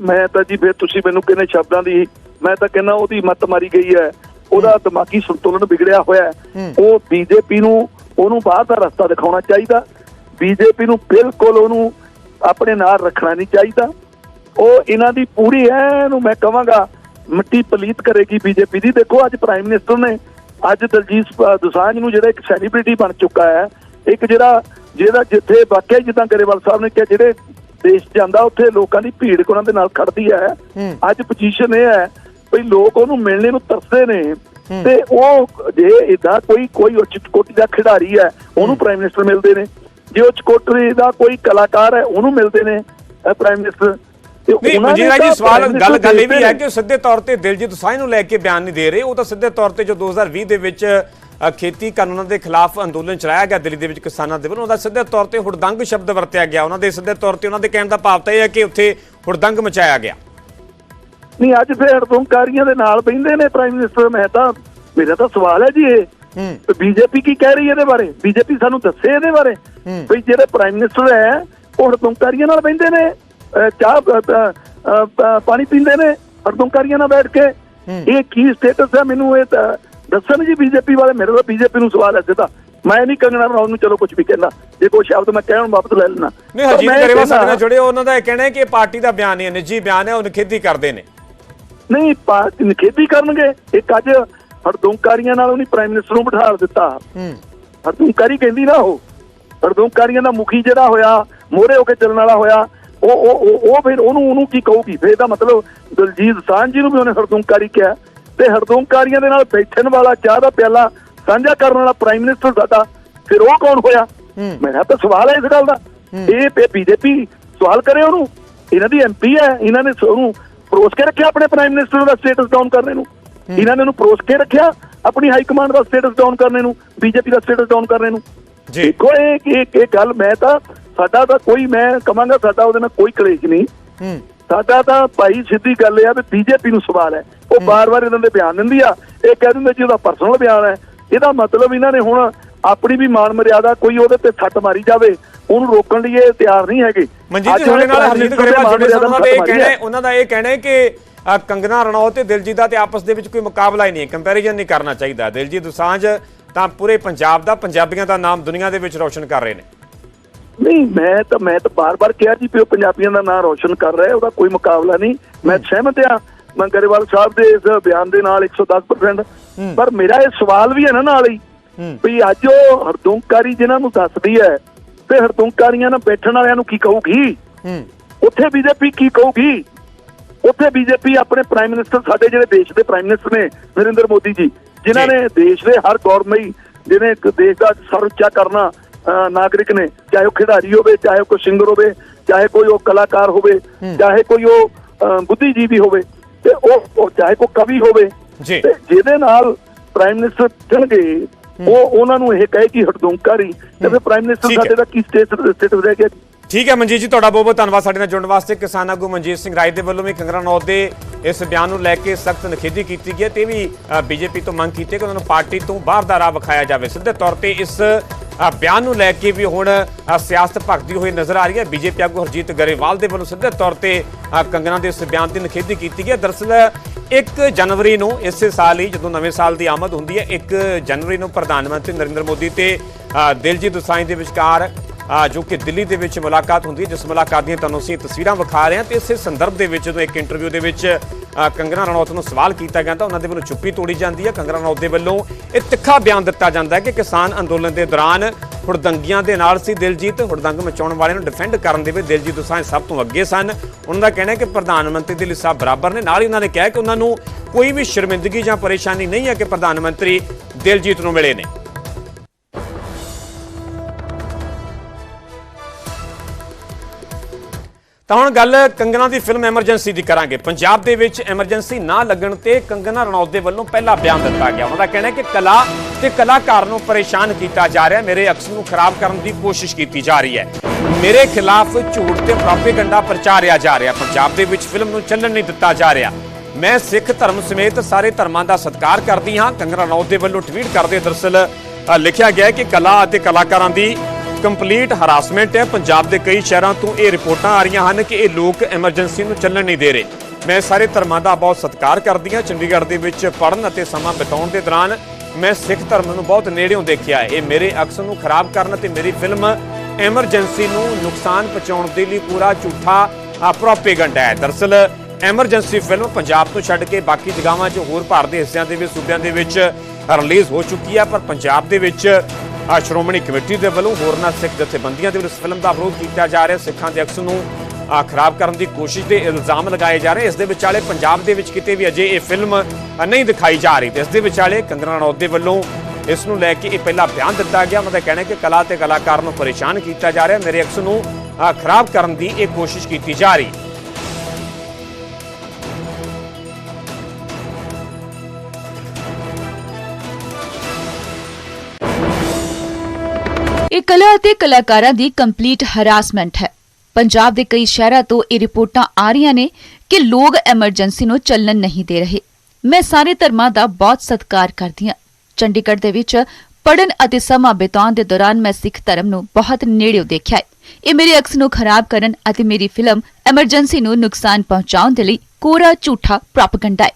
ਮੈਂ ਤਾਂ ਜੀ ਫਿਰ ਤੁਸੀਂ ਮੈਨੂੰ ਕਿੰਨੇ ਸ਼ਬਦਾਂ ਦੀ ਮੈਂ ਤਾਂ ਕਹਿੰਦਾ ਉਹਦੀ ਮੱਤ ਮਾਰੀ ਗਈ ਹੈ। ਉਹਦਾ ਦਿਮਾਗੀ ਸੰਤੁਲਨ ਵਿਗੜਿਆ ਹੋਇਆ ਹੈ। ਉਹ ਬੀਜੇਪੀ ਨੂੰ ਉਹਨੂੰ ਬਾਹਰ ਦਾ ਰਸਤਾ ਦਿਖਾਉਣਾ ਚਾਹੀਦਾ। ਬੀਜੇਪੀ ਨੂੰ ਬਿਲਕੁਲ ਉਹਨੂੰ ਆਪਣੇ ਨਾਲ ਰੱਖਣਾ ਨਹੀਂ ਚਾਹੀਦਾ। ਉਹ ਇਹਨਾਂ ਦੀ ਪੂਰੀ ਹੈ ਨੂੰ ਮੈਂ ਕਹਾਂਗਾ ਮਿੱਟੀ ਪਲੀਤ ਕਰੇਗੀ ਬੀਜੇਪੀ ਦੀ। ਦੇਖੋ ਅੱਜ ਪ੍ਰਾਈਮ ਮਿਨਿਸਟਰ ਨੇ ਅੱਜ ਦਲਜੀਤ ਦੋਸਾਂਝ ਨੂੰ ਜਿਹੜਾ ਇੱਕ ਸੈਲੀਬ੍ਰਿਟੀ ਬਣ ਚੁੱਕਾ ਹੈ ਇੱਕ ਜਿਹੜਾ ਜਿਹਦਾ ਜਿੱਥੇ ਵਾਕਿਆ ਜਿੱਦਾਂ ਗਰੇਵਾਲ ਸਾਹਿਬ ਨੇ ਕਿਹਾ ਜਿਹੜੇ ਦੇਸ਼ ਜਾਂਦਾ ਉੱਥੇ ਲੋਕਾਂ ਦੀ ਭੀੜ ਉਹਨਾਂ ਦੇ ਨਾਲ ਖੜਦੀ ਹੈ। ਅੱਜ ਪੋਜੀਸ਼ਨ ਇਹ ਹੈ ਵੀ ਲੋਕ ਉਹਨੂੰ ਮਿਲਣੇ ਨੂੰ ਤਰਸਦੇ ਨੇ। ਤੇ ਉਹ ਜੇ ਇਦਾਂ ਕੋਈ ਕੋਈ ਉੱਚ ਕੋਟੀ ਦਾ ਖਿਡਾਰੀ ਹੈ ਉਹਨੂੰ ਪ੍ਰਾਈਮ ਮਿਨਿਸਟਰ ਮਿਲਦੇ ਨੇ। ਜੇ ਉੱਚ ਕੋਟੀ ਦਾ ਕੋਈ ਕਲਾਕਾਰ ਹੈ ਉਹਨੂੰ ਮਿਲਦੇ ਨੇ ਪ੍ਰਾਈਮ ਮਿਨਿਸਟਰ ਨਹੀਂ ਮਨਜੀਰਾ ਜੀ ਸਵਾਲ ਗੱਲ ਗੱਲ ਇਹ ਵੀ ਹੈ। ਕਿ ਉਹ ਸਿੱਧੇ ਤੌਰ ਤੇ ਦਿਲਜੀਤ ਦੋਸਾਂਝ ਨੂੰ ਲੈ ਕੇ ਬਿਆਨ ਨਹੀਂ ਦੇ ਰਹੇ। ਉਹ ਤਾਂ ਸਿੱਧੇ ਤੌਰ ਤੇ ਜੋ 2020 ਦੇ ਵਿੱਚ ਖੇਤੀ ਕਾਨੂੰਨਾਂ ਦੇ ਖਿਲਾਫ ਅੰਦੋਲਨ ਚਲਾਇਆ ਗਿਆ ਦਿੱਲੀ ਦੇ ਵਿੱਚ ਕਿਸਾਨਾਂ ਦੇ ਵੱਲੋਂ ਉਹਦਾ ਸਿੱਧੇ ਤੌਰ ਤੇ ਹੁੜਦੰਗ ਸ਼ਬਦ ਵਰਤਿਆ ਗਿਆ। ਉਹਨਾਂ ਦੇ ਸਿੱਧੇ ਤੌਰ ਤੇ ਉਹਨਾਂ ਦੇ ਕਹਿਣ ਦਾ ਭਾਵ ਤਾਂ ਇਹ ਹੈ ਕਿ ਉੱਥੇ ਹੁੜਦੰਗ ਮਚਾਇਆ ਗਿਆ। ਨਹੀਂ ਅੱਜ ਫਿਰ ਹੜਦੰਕਾਰੀਆਂ ਦੇ ਨਾਲ ਬੈਂਦੇ ਨੇ ਪ੍ਰਾਈਮ ਮਿਨਿਸਟਰ ਮੈਂ ਤਾਂ ਮੇਰਾ ਤਾਂ ਸਵਾਲ ਹੈ ਜੀ ਇਹ। ਹੂੰ। ਬੀਜੇਪੀ ਕੀ ਕਹਿ ਰਹੀ ਹੈ ਇਹਦੇ ਬਾਰੇ? ਬੀਜੇਪੀ ਸਾਨੂੰ ਦੱਸੇ ਇਹਦੇ ਬਾਰੇ? ਵੀ ਜਿਹੜੇ ਪ੍ਰਾਈਮ ਮਿਨਿਸਟਰ ਹੈ ਉਹ ਹੜਦੰਕਾਰੀਆਂ ਨਾਲ ਬੈਂਦੇ ਨੇ ਚਾਹ ਪਾਣੀ ਪੀਂਦੇ ਨੇ ਹੜਦੰਕਾਰੀਆਂ ਨਾਲ ਬੈਠ ਕੇ। ਇਹ ਕੀ ਸਟੇਟਸ ਹੈ? ਮੈਨੂੰ ਇਹ ਤਾਂ ਦੱਸਣ ਜੀ ਬੀਜੇਪੀ ਵਾਲੇ ਮੇਰੇ ਤਾਂ ਬੀਜੇਪੀ ਨੂੰ ਸਵਾਲ ਹੈ ਸਿੱਧਾ। ਮੈਂ ਨਹੀਂ ਕੰਗਣਾ ਰਣੌਤ ਨੂੰ ਚਲੋ ਕੁਝ ਵੀ ਕਹਿਣਾ। ਜੇ ਕੋਈ ਸ਼ਬਦ ਮੈਂ ਕਹਿਣ ਵਾਪਸ ਲੈ ਲੈਣਾ। ਨਹੀਂ ਹਰਜੀਤ ਗਰੇਵਾਲ ਸਾਡੇ ਨਾਲ ਜੁੜੇ ਉਹਨਾਂ ਦਾ ਇਹ ਕਹਿਣਾ ਹੈ ਕਿ ਇਹ ਪਾਰਟੀ ਦਾ ਬਿਆਨ ਨਹੀਂ ਹੈ। ਨਿੱਜੀ ਬਿਆਨ ਹੈ ਉਹ ਨਿਖੇਧੀ ਕਰਦੇ ਨੇ। ਨਹੀਂ ਪਾਰਟੀ ਨਿਖੇਧੀ ਕਰਨਗੇ। ਇੱਕ ਅੱਜ ਹੜਦੰਕਾਰੀਆਂ ਨਾਲ ਉਹਨੇ ਪ੍ਰਾਈਮ ਮਿਨਿਸਟਰ ਨੂੰ ਬਿਠਾ ਦਿੱਤਾ। ਹੂੰ। ਹੜਦੰਕਾਰੀ ਕਹਿੰਦੀ ਨਾ ਉਹ ਹੜਦੰਕਾਰੀਆਂ ਦਾ ਮੁਖੀ ਜਿਹੜਾ ਹੋਇਆ ਮੋਹਰੇ ਹੋ ਕੇ ਚੱਲਣ ਵਾਲਾ ਹੋਇਆ ਉਹ ਉਹ ਉਹ- ਫਿਰ ਉਹਨੂੰ ਉਹਨੂੰ ਕੀ ਕਹੂਗੀ? ਫਿਰ ਇਹਦਾ ਮਤਲਬ ਦਲਜੀਤ ਸਾਂਝ ਜੀ ਨੂੰ ਵੀ ਉਹਨੇ ਹੜਦੰਕਾਰੀ ਕਿਹਾ। ਤੇ ਹੜਦੰਕਾਰੀਆਂ ਦੇ ਨਾਲ ਬੈਠਣ ਵਾਲਾ ਚਾਹ ਦਾ ਪਿਆਲਾ ਸਾਂਝਾ ਕਰਨ ਵਾਲਾ ਪ੍ਰਾਈਮ ਮਿਨਿਸਟਰ ਸਾਡਾ ਫਿਰ ਉਹ ਕੌਣ ਹੋਇਆ? ਮੇਰਾ ਤਾਂ ਸਵਾਲ ਹੈ ਇਸ ਗੱਲ ਦਾ। ਇਹ ਬੀਜੇਪੀ ਸਵਾਲ ਕਰੇ ਉਹਨੂੰ? ਇਹਨਾਂ ਦੀ ਐਮਪੀ ਹੈ ਇਹਨਾਂ ਨੇ ਉਹਨੂੰ ਪਰੋਸ ਕੇ ਰੱਖਿਆ ਆਪਣੇ ਪ੍ਰਾਈਮ ਮਿਨਿਸਟਰ ਦਾ ਸਟੇਟਸ ਡਾਊਨ ਕਰਨੇ ਨੂੰ? ਇਹਨਾਂ ਨੇ ਉਹਨੂੰ ਪਰੋਸ ਕੇ ਰੱਖਿਆ ਆਪਣੀ ਹਾਈ ਕਮਾਂਡ ਦਾ ਸਟੇਟਸ ਡਾਊਨ ਕਰਨੇ ਨੂੰ ਬੀਜੇਪੀ ਦਾ ਸਟੇਟਸ ਡਾਊਨ ਕਰਨੇ ਨੂੰ। ਜੀ। ਦੇਖੋ ਇਹ ਇਹ ਗੱਲ ਮੈਂ ਤਾਂ ਸਾਡਾ ਤਾਂ ਕੋਈ ਮੈਂ ਕਹਾਂਗਾ ਸਾਡਾ ਉਹਦੇ ਨਾਲ ਕੋਈ ਕਲੇਸ਼ ਨਹੀਂ। ਹੂੰ। ਸਾਡਾ ਤਾਂ ਭਾਈ ਸਿੱਧੀ ਗੱਲ ਇਹ ਆ ਵੀ ਬੀਜੇਪੀ ਨੂੰ ਸਵਾਲ ਹੈ। ਉਹ ਬਾਰ-ਬਾਰ ਇਹਨਾਂ ਦੇ ਬਿਆਨ ਦਿੰਦੀ ਆ। ਇਹ ਕਹਿ ਦਿੰਦੇ ਜੀ ਉਹਦਾ ਪਰਸਨਲ ਬਿਆਨ ਹੈ। ਇਹਦਾ ਮਤਲਬ ਇਹਨਾਂ ਨੇ ਹੁਣ ਆਪਣੀ ਵੀ ਮਾਨ ਮਰਿਆਦਾ ਕੋਈ ਉਹਦੇ ਤੇ ਸੱਟ ਮਾਰੀ ਜਾਵੇ ਉਹਨੂੰ ਰੋਕਣ ਲਈ ਇਹ ਤਿਆਰ ਨਹੀਂ ਹੈਗੇ। ਮਨਜੀਤ ਜੀ ਸਾਡੇ ਨਾਲ ਹਰਜੀਤ ਗਰੇਵਾਲ ਜੁੜੇ ਸਨ ਉਹਨਾਂ ਦਾ ਇਹ ਕਹਿਣਾ ਹੈ। ਉਹਨਾਂ ਦਾ ਇਹ ਕਹਿਣਾ ਹੈ ਕਿ ਕੰਗਨਾ ਰਣੌਤ ਤੇ ਦਿਲਜੀਤ ਦਾ ਤੇ ਆਪਸ ਦੇ ਵਿੱਚ ਕੋਈ ਮੁਕਾਬਲਾ ਹੀ ਨਹੀਂ ਹੈ। ਕੰਪੈਰੀਜ਼ਨ ਨਹੀਂ ਕਰਨਾ ਚਾਹੀਦਾ। ਦਿਲਜੀਤ ਦੋਸਾਂਝ ਤਾਂ ਪੂਰੇ ਪੰਜਾਬ ਦਾ ਪੰਜਾਬੀਆਂ ਦਾ ਨਾਮ ਦੁਨੀਆ ਦੇ ਵਿੱਚ ਰੌਸ਼ਨ ਕਰ ਰਹੇ ਨੇ। ਨਹੀਂ ਮੈਂ ਤਾਂ ਮੈਂ ਤਾਂ ਬਾਰ-ਬਾਰ ਕਿਹਾ ਜੀ ਵੀ ਉਹ ਪੰਜਾਬੀਆਂ ਦਾ ਨਾਂ ਰੋਸ਼ਨ ਕਰ ਰਿਹਾ ਹੈ, ਉਹਦਾ ਕੋਈ ਮੁਕਾਬਲਾ ਨਹੀਂ। ਮੈਂ ਸਹਿਮਤ ਹਾਂ ਮੈਂ ਗਰੇਵਾਲ ਸਾਹਿਬ ਦੇ ਇਸ ਬਿਆਨ ਦੇ ਨਾਲ 110% ਪਰ ਮੇਰਾ ਇਹ ਸਵਾਲ ਵੀ ਹੈ ਨਾ ਨਾਲ ਹੀ ਵੀ ਅੱਜ ਉਹ ਹਰਦੁੰਕਾਰੀ ਜਿਨ੍ਹਾਂ ਨੂੰ ਦੱਸਦੀ ਹੈ ਤੇ ਹਰਦੁੰਕਾਰੀਆਂ ਨਾਲ ਬੈਠਣ ਵਾਲਿਆਂ ਨੂੰ ਕੀ ਕਹੂਗੀ? ਉੱਥੇ ਬੀਜੇਪੀ ਕੀ ਕਹੂਗੀ? ਉੱਥੇ ਬੀਜੇਪੀ ਆਪਣੇ ਪ੍ਰਾਈਮ ਮਿਨਿਸਟਰ ਸਾਡੇ ਜਿਹੜੇ ਦੇਸ਼ ਦੇ ਪ੍ਰਾਈਮ ਮਿਨਿਸਟਰ ਨੇ ਨਰਿੰਦਰ ਮੋਦੀ ਜੀ ਜਿਨ੍ਹਾਂ। ਨੇ ਦੇਸ਼ ਦੇ ਹਰ ਗੌਰਮਈ ਜਿਹਨੇ ਇੱਕ ਦੇਸ਼ ਦਾ ਸਰ ਉੱਚਾ ਕਰਨਾ ਨਾਗਰਿਕ ਨੇ ਚਾਹੇ ਉਹ ਖਿਡਾਰੀ ਹੋਵੇ ਚਾਹੇ ਉਹ ਕੋਈ ਸਿੰਗਰ ਹੋਵੇ ਚਾਹੇ ਕੋਈ ਉਹ ਕਲਾਕਾਰ ਹੋਵੇ ਚਾਹੇ ਕੋਈ ਉਹ ਬੁੱਧੀਜੀਵੀ ਹੋਵੇ ਤੇ ਉਹ ਚਾਹੇ ਕੋਈ ਕਵੀ ਹੋਵੇ ਜੀ। ਤੇ ਜਿਹਦੇ ਨਾਲ ਪ੍ਰਾਈਮ ਮਿਨਿਸਟਰ ਚਲਣਗੇ ਉਹ ਉਹਨਾਂ ਨੂੰ ਇਹ ਕਹੇ ਕਿ ਹੜਦੁੰਕਾਰੀ ਤੇ ਫਿਰ ਪ੍ਰਾਈਮ ਮਿਨਿਸਟਰ। ਸਾਡੇ ਦਾ ਕੀ ਸਟੇਟਸ ਸਟੇਟਸ ਰਹਿ ਗਿਆ ਠੀਕ ਹੈ ਮਨਜੀਤ ਜੀ ਤੁਹਾਡਾ ਬਹੁਤ ਬਹੁਤ ਧੰਨਵਾਦ ਸਾਡੇ ਨਾਲ ਜੁੜਨ ਵਾਸਤੇ। ਕਿਸਾਨ ਆਗੂ ਮਨਜੀਤ ਸਿੰਘ ਰਾਏ ਦੇ ਵੱਲੋਂ ਵੀ ਕੰਗਰਾ ਨੌਤ ਦੇ ਇਸ ਬਿਆਨ ਨੂੰ ਲੈ ਕੇ ਸਖਤ ਨਖੇਦੀ ਕੀਤੀ ਗਈ ਹੈ। ਤੇ ਇਹ ਵੀ ਬੀਜੇਪੀ ਤੋਂ ਮੰਗ ਕੀਤੀ ਹੈ ਕਿ ਉਹਨਾਂ ਨੂੰ ਪਾਰਟੀ ਤੋਂ ਬਾਹਰ ਦਾ ਰਾਹ ਵਿਖਾਇਆ ਜਾਵੇ। ਸਿੱਧੇ ਤੌਰ ਤੇ ਇਸ ਬਿਆਨ ਨੂੰ ਲੈ ਕੇ ਵੀ ਹੁਣ ਸਿਆਸਤ ਭਖਦੀ ਹੋਈ ਨਜ਼ਰ ਆ ਰਹੀ ਹੈ। ਬੀਜੇਪੀ ਆਗੂ ਹਰਜੀਤ ਗਰੇਵਾਲ ਦੇ ਵੱਲੋਂ ਸਿੱਧੇ ਤੌਰ ਤੇ ਅ, ਕੰਗਨਾ ਦੇ ਇਸ ਬਿਆਨ ਦੀ ਨਖੇਦੀ ਕੀਤੀ ਗਈ ਹੈ। ਦਰਅਸਲ 1 ਜਨਵਰੀ ਨੂੰ ਇਸੇ ਸਾਲ ਹੀ ਜਦੋਂ ਨਵੇਂ ਸਾਲ ਦੀ ਆਮਦ ਹੁੰਦੀ ਹੈ 1 ਜਨਵਰੀ ਨੂੰ ਪ੍ਰਧਾਨ ਮੰਤਰੀ ਨਰਿੰਦਰ ਮੋਦੀ ਤੇ ਦਿਲਜੀਤ ਦੋਸਾਂਝ ਦੇ ਵਿਚਕਾਰ ਜੋ ਕਿ ਦਿੱਲੀ ਦੇ ਵਿੱਚ ਮੁਲਾਕਾਤ ਹੁੰਦੀ ਹੈ ਜਿਸ ਮੁਲਾਕਾਤ ਦੀਆਂ ਤੁਹਾਨੂੰ ਅਸੀਂ ਤਸਵੀਰਾਂ ਵਿਖਾ ਰਹੇ ਹਾਂ ਤੇ ਇਸੇ ਸੰਦਰਭ ਦੇ ਵਿੱਚ ਜਦੋਂ ਇੱਕ ਇੰਟਰਵਿਊ ਦੇ ਵਿੱਚ ਆ, ਕੰਗਨਾ ਰਣੌਤ ਨੂੰ ਸਵਾਲ ਕੀਤਾ ਗਿਆ ਤਾਂ ਉਹਨਾਂ ਦੇ ਵੱਲੋਂ ਚੁੱਪੀ ਤੋੜੀ ਜਾਂਦੀ ਹੈ। ਕੰਗਨਾ ਰਣੌਤ ਦੇ ਵੱਲੋਂ ਇਹ ਤਿੱਖਾ ਬਿਆਨ ਦਿੱਤਾ ਜਾਂਦਾ ਹੈ ਕਿ ਕਿਸਾਨ ਅੰਦੋਲਨ ਦੇ ਦੌਰਾਨ ਹੁੜਦੰਗੀਆਂ ਦੇ ਨਾਲ ਸੀ ਦਿਲਜੀਤ ਹੁੜਦੰਗ ਮਚਾਉਣ ਵਾਲਿਆਂ ਨੂੰ ਡਿਫੈਂਡ ਕਰਨ ਦੇ ਵਿੱਚ ਦਿਲਜੀਤ ਦੋਸਾਂਝ ਸਭ ਤੋਂ ਅੱਗੇ ਸਨ। ਉਹਨਾਂ ਦਾ ਕਹਿਣਾ ਹੈ ਕਿ ਪ੍ਰਧਾਨ ਮੰਤਰੀ ਦੇ ਲਈ ਸਭ ਬਰਾਬਰ ਨੇ। ਨਾਲ ਹੀ ਉਹਨਾਂ ਨੇ ਕਿਹਾ ਕਿ ਉਹਨਾਂ ਨੂੰ ਕੋਈ ਵੀ ਸ਼ਰਮਿੰਦਗੀ ਜਾਂ ਪਰੇਸ਼ਾਨੀ ਨਹੀਂ ਹੈ ਕਿ ਪ੍ਰਧਾਨ ਮੰਤਰੀ ਦਿਲਜੀਤ ਨੂੰ ਮਿਲੇ ਨੇ। ਤਾਂ ਹੁਣ ਗੱਲ ਕੰਗਨਾ ਦੀ ਫਿਲਮ ਐਮਰਜੈਂਸੀ ਦੀ ਕਰਾਂਗੇ। ਪੰਜਾਬ ਦੇ ਵਿੱਚ ਐਮਰਜੈਂਸੀ ਨਾ ਲੱਗਣ ਤੇ ਕੰਗਨਾ ਰਣੌਤ ਦੇ ਵੱਲੋਂ ਪਹਿਲਾ ਬਿਆਨ ਦਿੱਤਾ ਗਿਆ। ਉਹਨਾਂ ਦਾ ਕਹਿਣਾ ਹੈ ਕਿ ਕਲਾ ਤੇ ਕਲਾਕਾਰ ਨੂੰ ਪਰੇਸ਼ਾਨ ਕੀਤਾ ਜਾ ਰਿਹਾ ਮੇਰੇ ਅਕਸ ਨੂੰ ਖਰਾਬ ਕਰਨ ਦੀ ਕੋਸ਼ਿਸ਼ ਕੀਤੀ ਜਾ ਰਹੀ ਹੈ। ਮੇਰੇ ਖਿਲਾਫ ਝੂਠ ਤੇ ਪ੍ਰੋਪੇਗੈਂਡਾ ਪ੍ਰਚਾਰਿਆ ਜਾ ਰਿਹਾ। ਪੰਜਾਬ ਦੇ ਵਿੱਚ ਫਿਲਮ ਨੂੰ ਚੱਲਣ ਨਹੀਂ ਦਿੱਤਾ ਜਾ ਰਿਹਾ। ਮੈਂ ਸਿੱਖ ਧਰਮ ਸਮੇਤ ਸਾਰੇ ਧਰਮਾਂ ਦਾ ਸਤਿਕਾਰ ਕਰਦੀ ਹਾਂ। ਕੰਗਨਾ ਰਣੌਤ ਦੇ ਵੱਲੋਂ ਟਵੀਟ ਕਰਦੇ ਦਰਅਸਲ ਲਿਖਿਆ ਗਿਆ ਕਿ ਕਲਾ ਅਤੇ ਕਲਾਕਾਰਾਂ ਦੀ ਕੰਪਲੀਟ ਹਰਾਸਮੈਂਟ ਹੈ। ਪੰਜਾਬ ਦੇ ਕਈ ਸ਼ਹਿਰਾਂ ਤੋਂ ਇਹ ਰਿਪੋਰਟਾਂ ਆ ਰਹੀਆਂ ਹਨ ਕਿ ਇਹ ਲੋਕ ਐਮਰਜੈਂਸੀ ਨੂੰ ਚੱਲਣ ਨਹੀਂ ਦੇ ਰਹੇ। ਮੈਂ ਸਾਰੇ ਧਰਮਾਂ ਦਾ ਬਹੁਤ ਸਤਿਕਾਰ ਕਰਦੀ ਹਾਂ। ਚੰਡੀਗੜ੍ਹ ਦੇ ਵਿੱਚ ਪੜ੍ਹਨ ਅਤੇ ਸਮਾਂ ਬਿਤਾਉਣ ਦੇ ਦੌਰਾਨ ਮੈਂ ਸਿੱਖ ਧਰਮ ਨੂੰ ਬਹੁਤ ਨੇੜਿਓਂ ਦੇਖਿਆ ਹੈ। ਇਹ ਮੇਰੇ ਅਕਸ ਨੂੰ ਖਰਾਬ ਕਰਨ ਅਤੇ ਮੇਰੀ ਫਿਲਮ ਐਮਰਜੈਂਸੀ ਨੂੰ ਨੁਕਸਾਨ ਪਹੁੰਚਾਉਣ ਦੇ ਲਈ ਪੂਰਾ ਝੂਠਾ ਪ੍ਰੋਪੇਗੈਂਡਾ ਹੈ। ਦਰਅਸਲ ਐਮਰਜੈਂਸੀ ਫਿਲਮ ਪੰਜਾਬ ਤੋਂ ਛੱਡ ਕੇ ਬਾਕੀ ਜਗਾਵਾਂ 'ਚ ਹੋਰ ਭਾਰਤ ਦੇ ਹਿੱਸਿਆਂ ਦੇ ਵਿੱਚ ਸੂਬਿਆਂ ਦੇ ਵਿੱਚ ਰਿਲੀਜ਼ ਹੋ ਚੁੱਕੀ ਹੈ। ਪਰ ਪੰਜਾਬ ਦੇ ਵਿੱਚ ਆ ਸ਼੍ਰੋਮਣੀ ਕਮੇਟੀ ਦੇ ਵੱਲੋਂ ਹੋਰਨਾਂ ਸਿੱਖ ਜਥੇਬੰਦੀਆਂ ਦੇ ਵੱਲੋਂ ਇਸ ਫਿਲਮ ਦਾ ਵਿਰੋਧ ਕੀਤਾ ਜਾ ਰਿਹਾ। ਸਿੱਖਾਂ ਦੇ ਅਕਸ ਨੂੰ ਖਰਾਬ ਕਰਨ ਦੀ ਕੋਸ਼ਿਸ਼ ਦੇ ਇਲਜ਼ਾਮ ਲਗਾਏ ਜਾ ਰਹੇ ਇਸ ਦੇ ਵਿਚਾਲੇ ਪੰਜਾਬ ਦੇ ਵਿੱਚ ਕਿਤੇ ਵੀ ਅਜੇ ਇਹ ਫਿਲਮ ਨਹੀਂ ਦਿਖਾਈ ਜਾ ਰਹੀ। ਤੇ ਇਸ ਦੇ ਵਿਚਾਲੇ ਕੰਗਨਾ ਰਣੌਤ ਦੇ ਵੱਲੋਂ ਇਸ ਨੂੰ ਲੈ ਕੇ ਇਹ ਪਹਿਲਾ ਬਿਆਨ ਦਿੱਤਾ ਗਿਆ। ਉਹਨਾਂ ਦਾ ਕਹਿਣਾ ਕਿ ਕਲਾ ਤੇ ਕਲਾਕਾਰ ਨੂੰ ਪਰੇਸ਼ਾਨ ਕੀਤਾ ਜਾ ਰਿਹਾ। ਮੇਰੇ ਅਕਸ ਨੂੰ ਖਰਾਬ ਕਰਨ ਦੀ ਇਹ ਕੋਸ਼ਿਸ਼ ਕੀਤੀ ਜਾ ਰਹੀ। ਇਹ ਕਲਾ ਅਤੇ ਕਲਾਕਾਰਾਂ ਦੀ ਕੰਪਲੀਟ ਹਰਾਸਮੈਂਟ ਹੈ। ਪੰਜਾਬ ਦੇ ਕਈ ਸ਼ਹਿਰਾਂ ਤੋਂ ਇਹ ਰਿਪੋਰਟਾਂ ਆ ਰਹੀਆਂ ਨੇ ਕਿ ਲੋਕ ਐਮਰਜੈਂਸੀ ਨੂੰ ਚੱਲਣ ਨਹੀਂ ਦੇ ਰਹੇ। ਮੈਂ ਸਾਰੇ ਧਰਮਾਂ ਦਾ ਬਹੁਤ ਸਤਿਕਾਰ ਕਰਦੀ ਹਾਂ। ਚੰਡੀਗੜ੍ਹ ਦੇ ਵਿੱਚ ਪੜਨ ਅਤੇ ਸਮਾਂ ਬਿਤਾਉਣ ਦੇ ਦੌਰਾਨ ਮੈਂ ਸਿੱਖ ਧਰਮ ਨੂੰ ਬਹੁਤ ਨੇੜਿਓਂ ਦੇਖਿਆ ਹੈ। ਇਹ ਮੇਰੇ ਅਕਸ ਨੂੰ ਖਰਾਬ ਕਰਨ ਅਤੇ ਮੇਰੀ ਫਿਲਮ ਐਮਰਜੈਂਸੀ ਨੂੰ ਨੁਕਸਾਨ ਪਹੁੰਚਾਉਣ ਦੇ ਲਈ ਕੋਰਾ ਝੂਠਾ ਪ੍ਰੋਪਗੈਂਡਾ ਹੈ।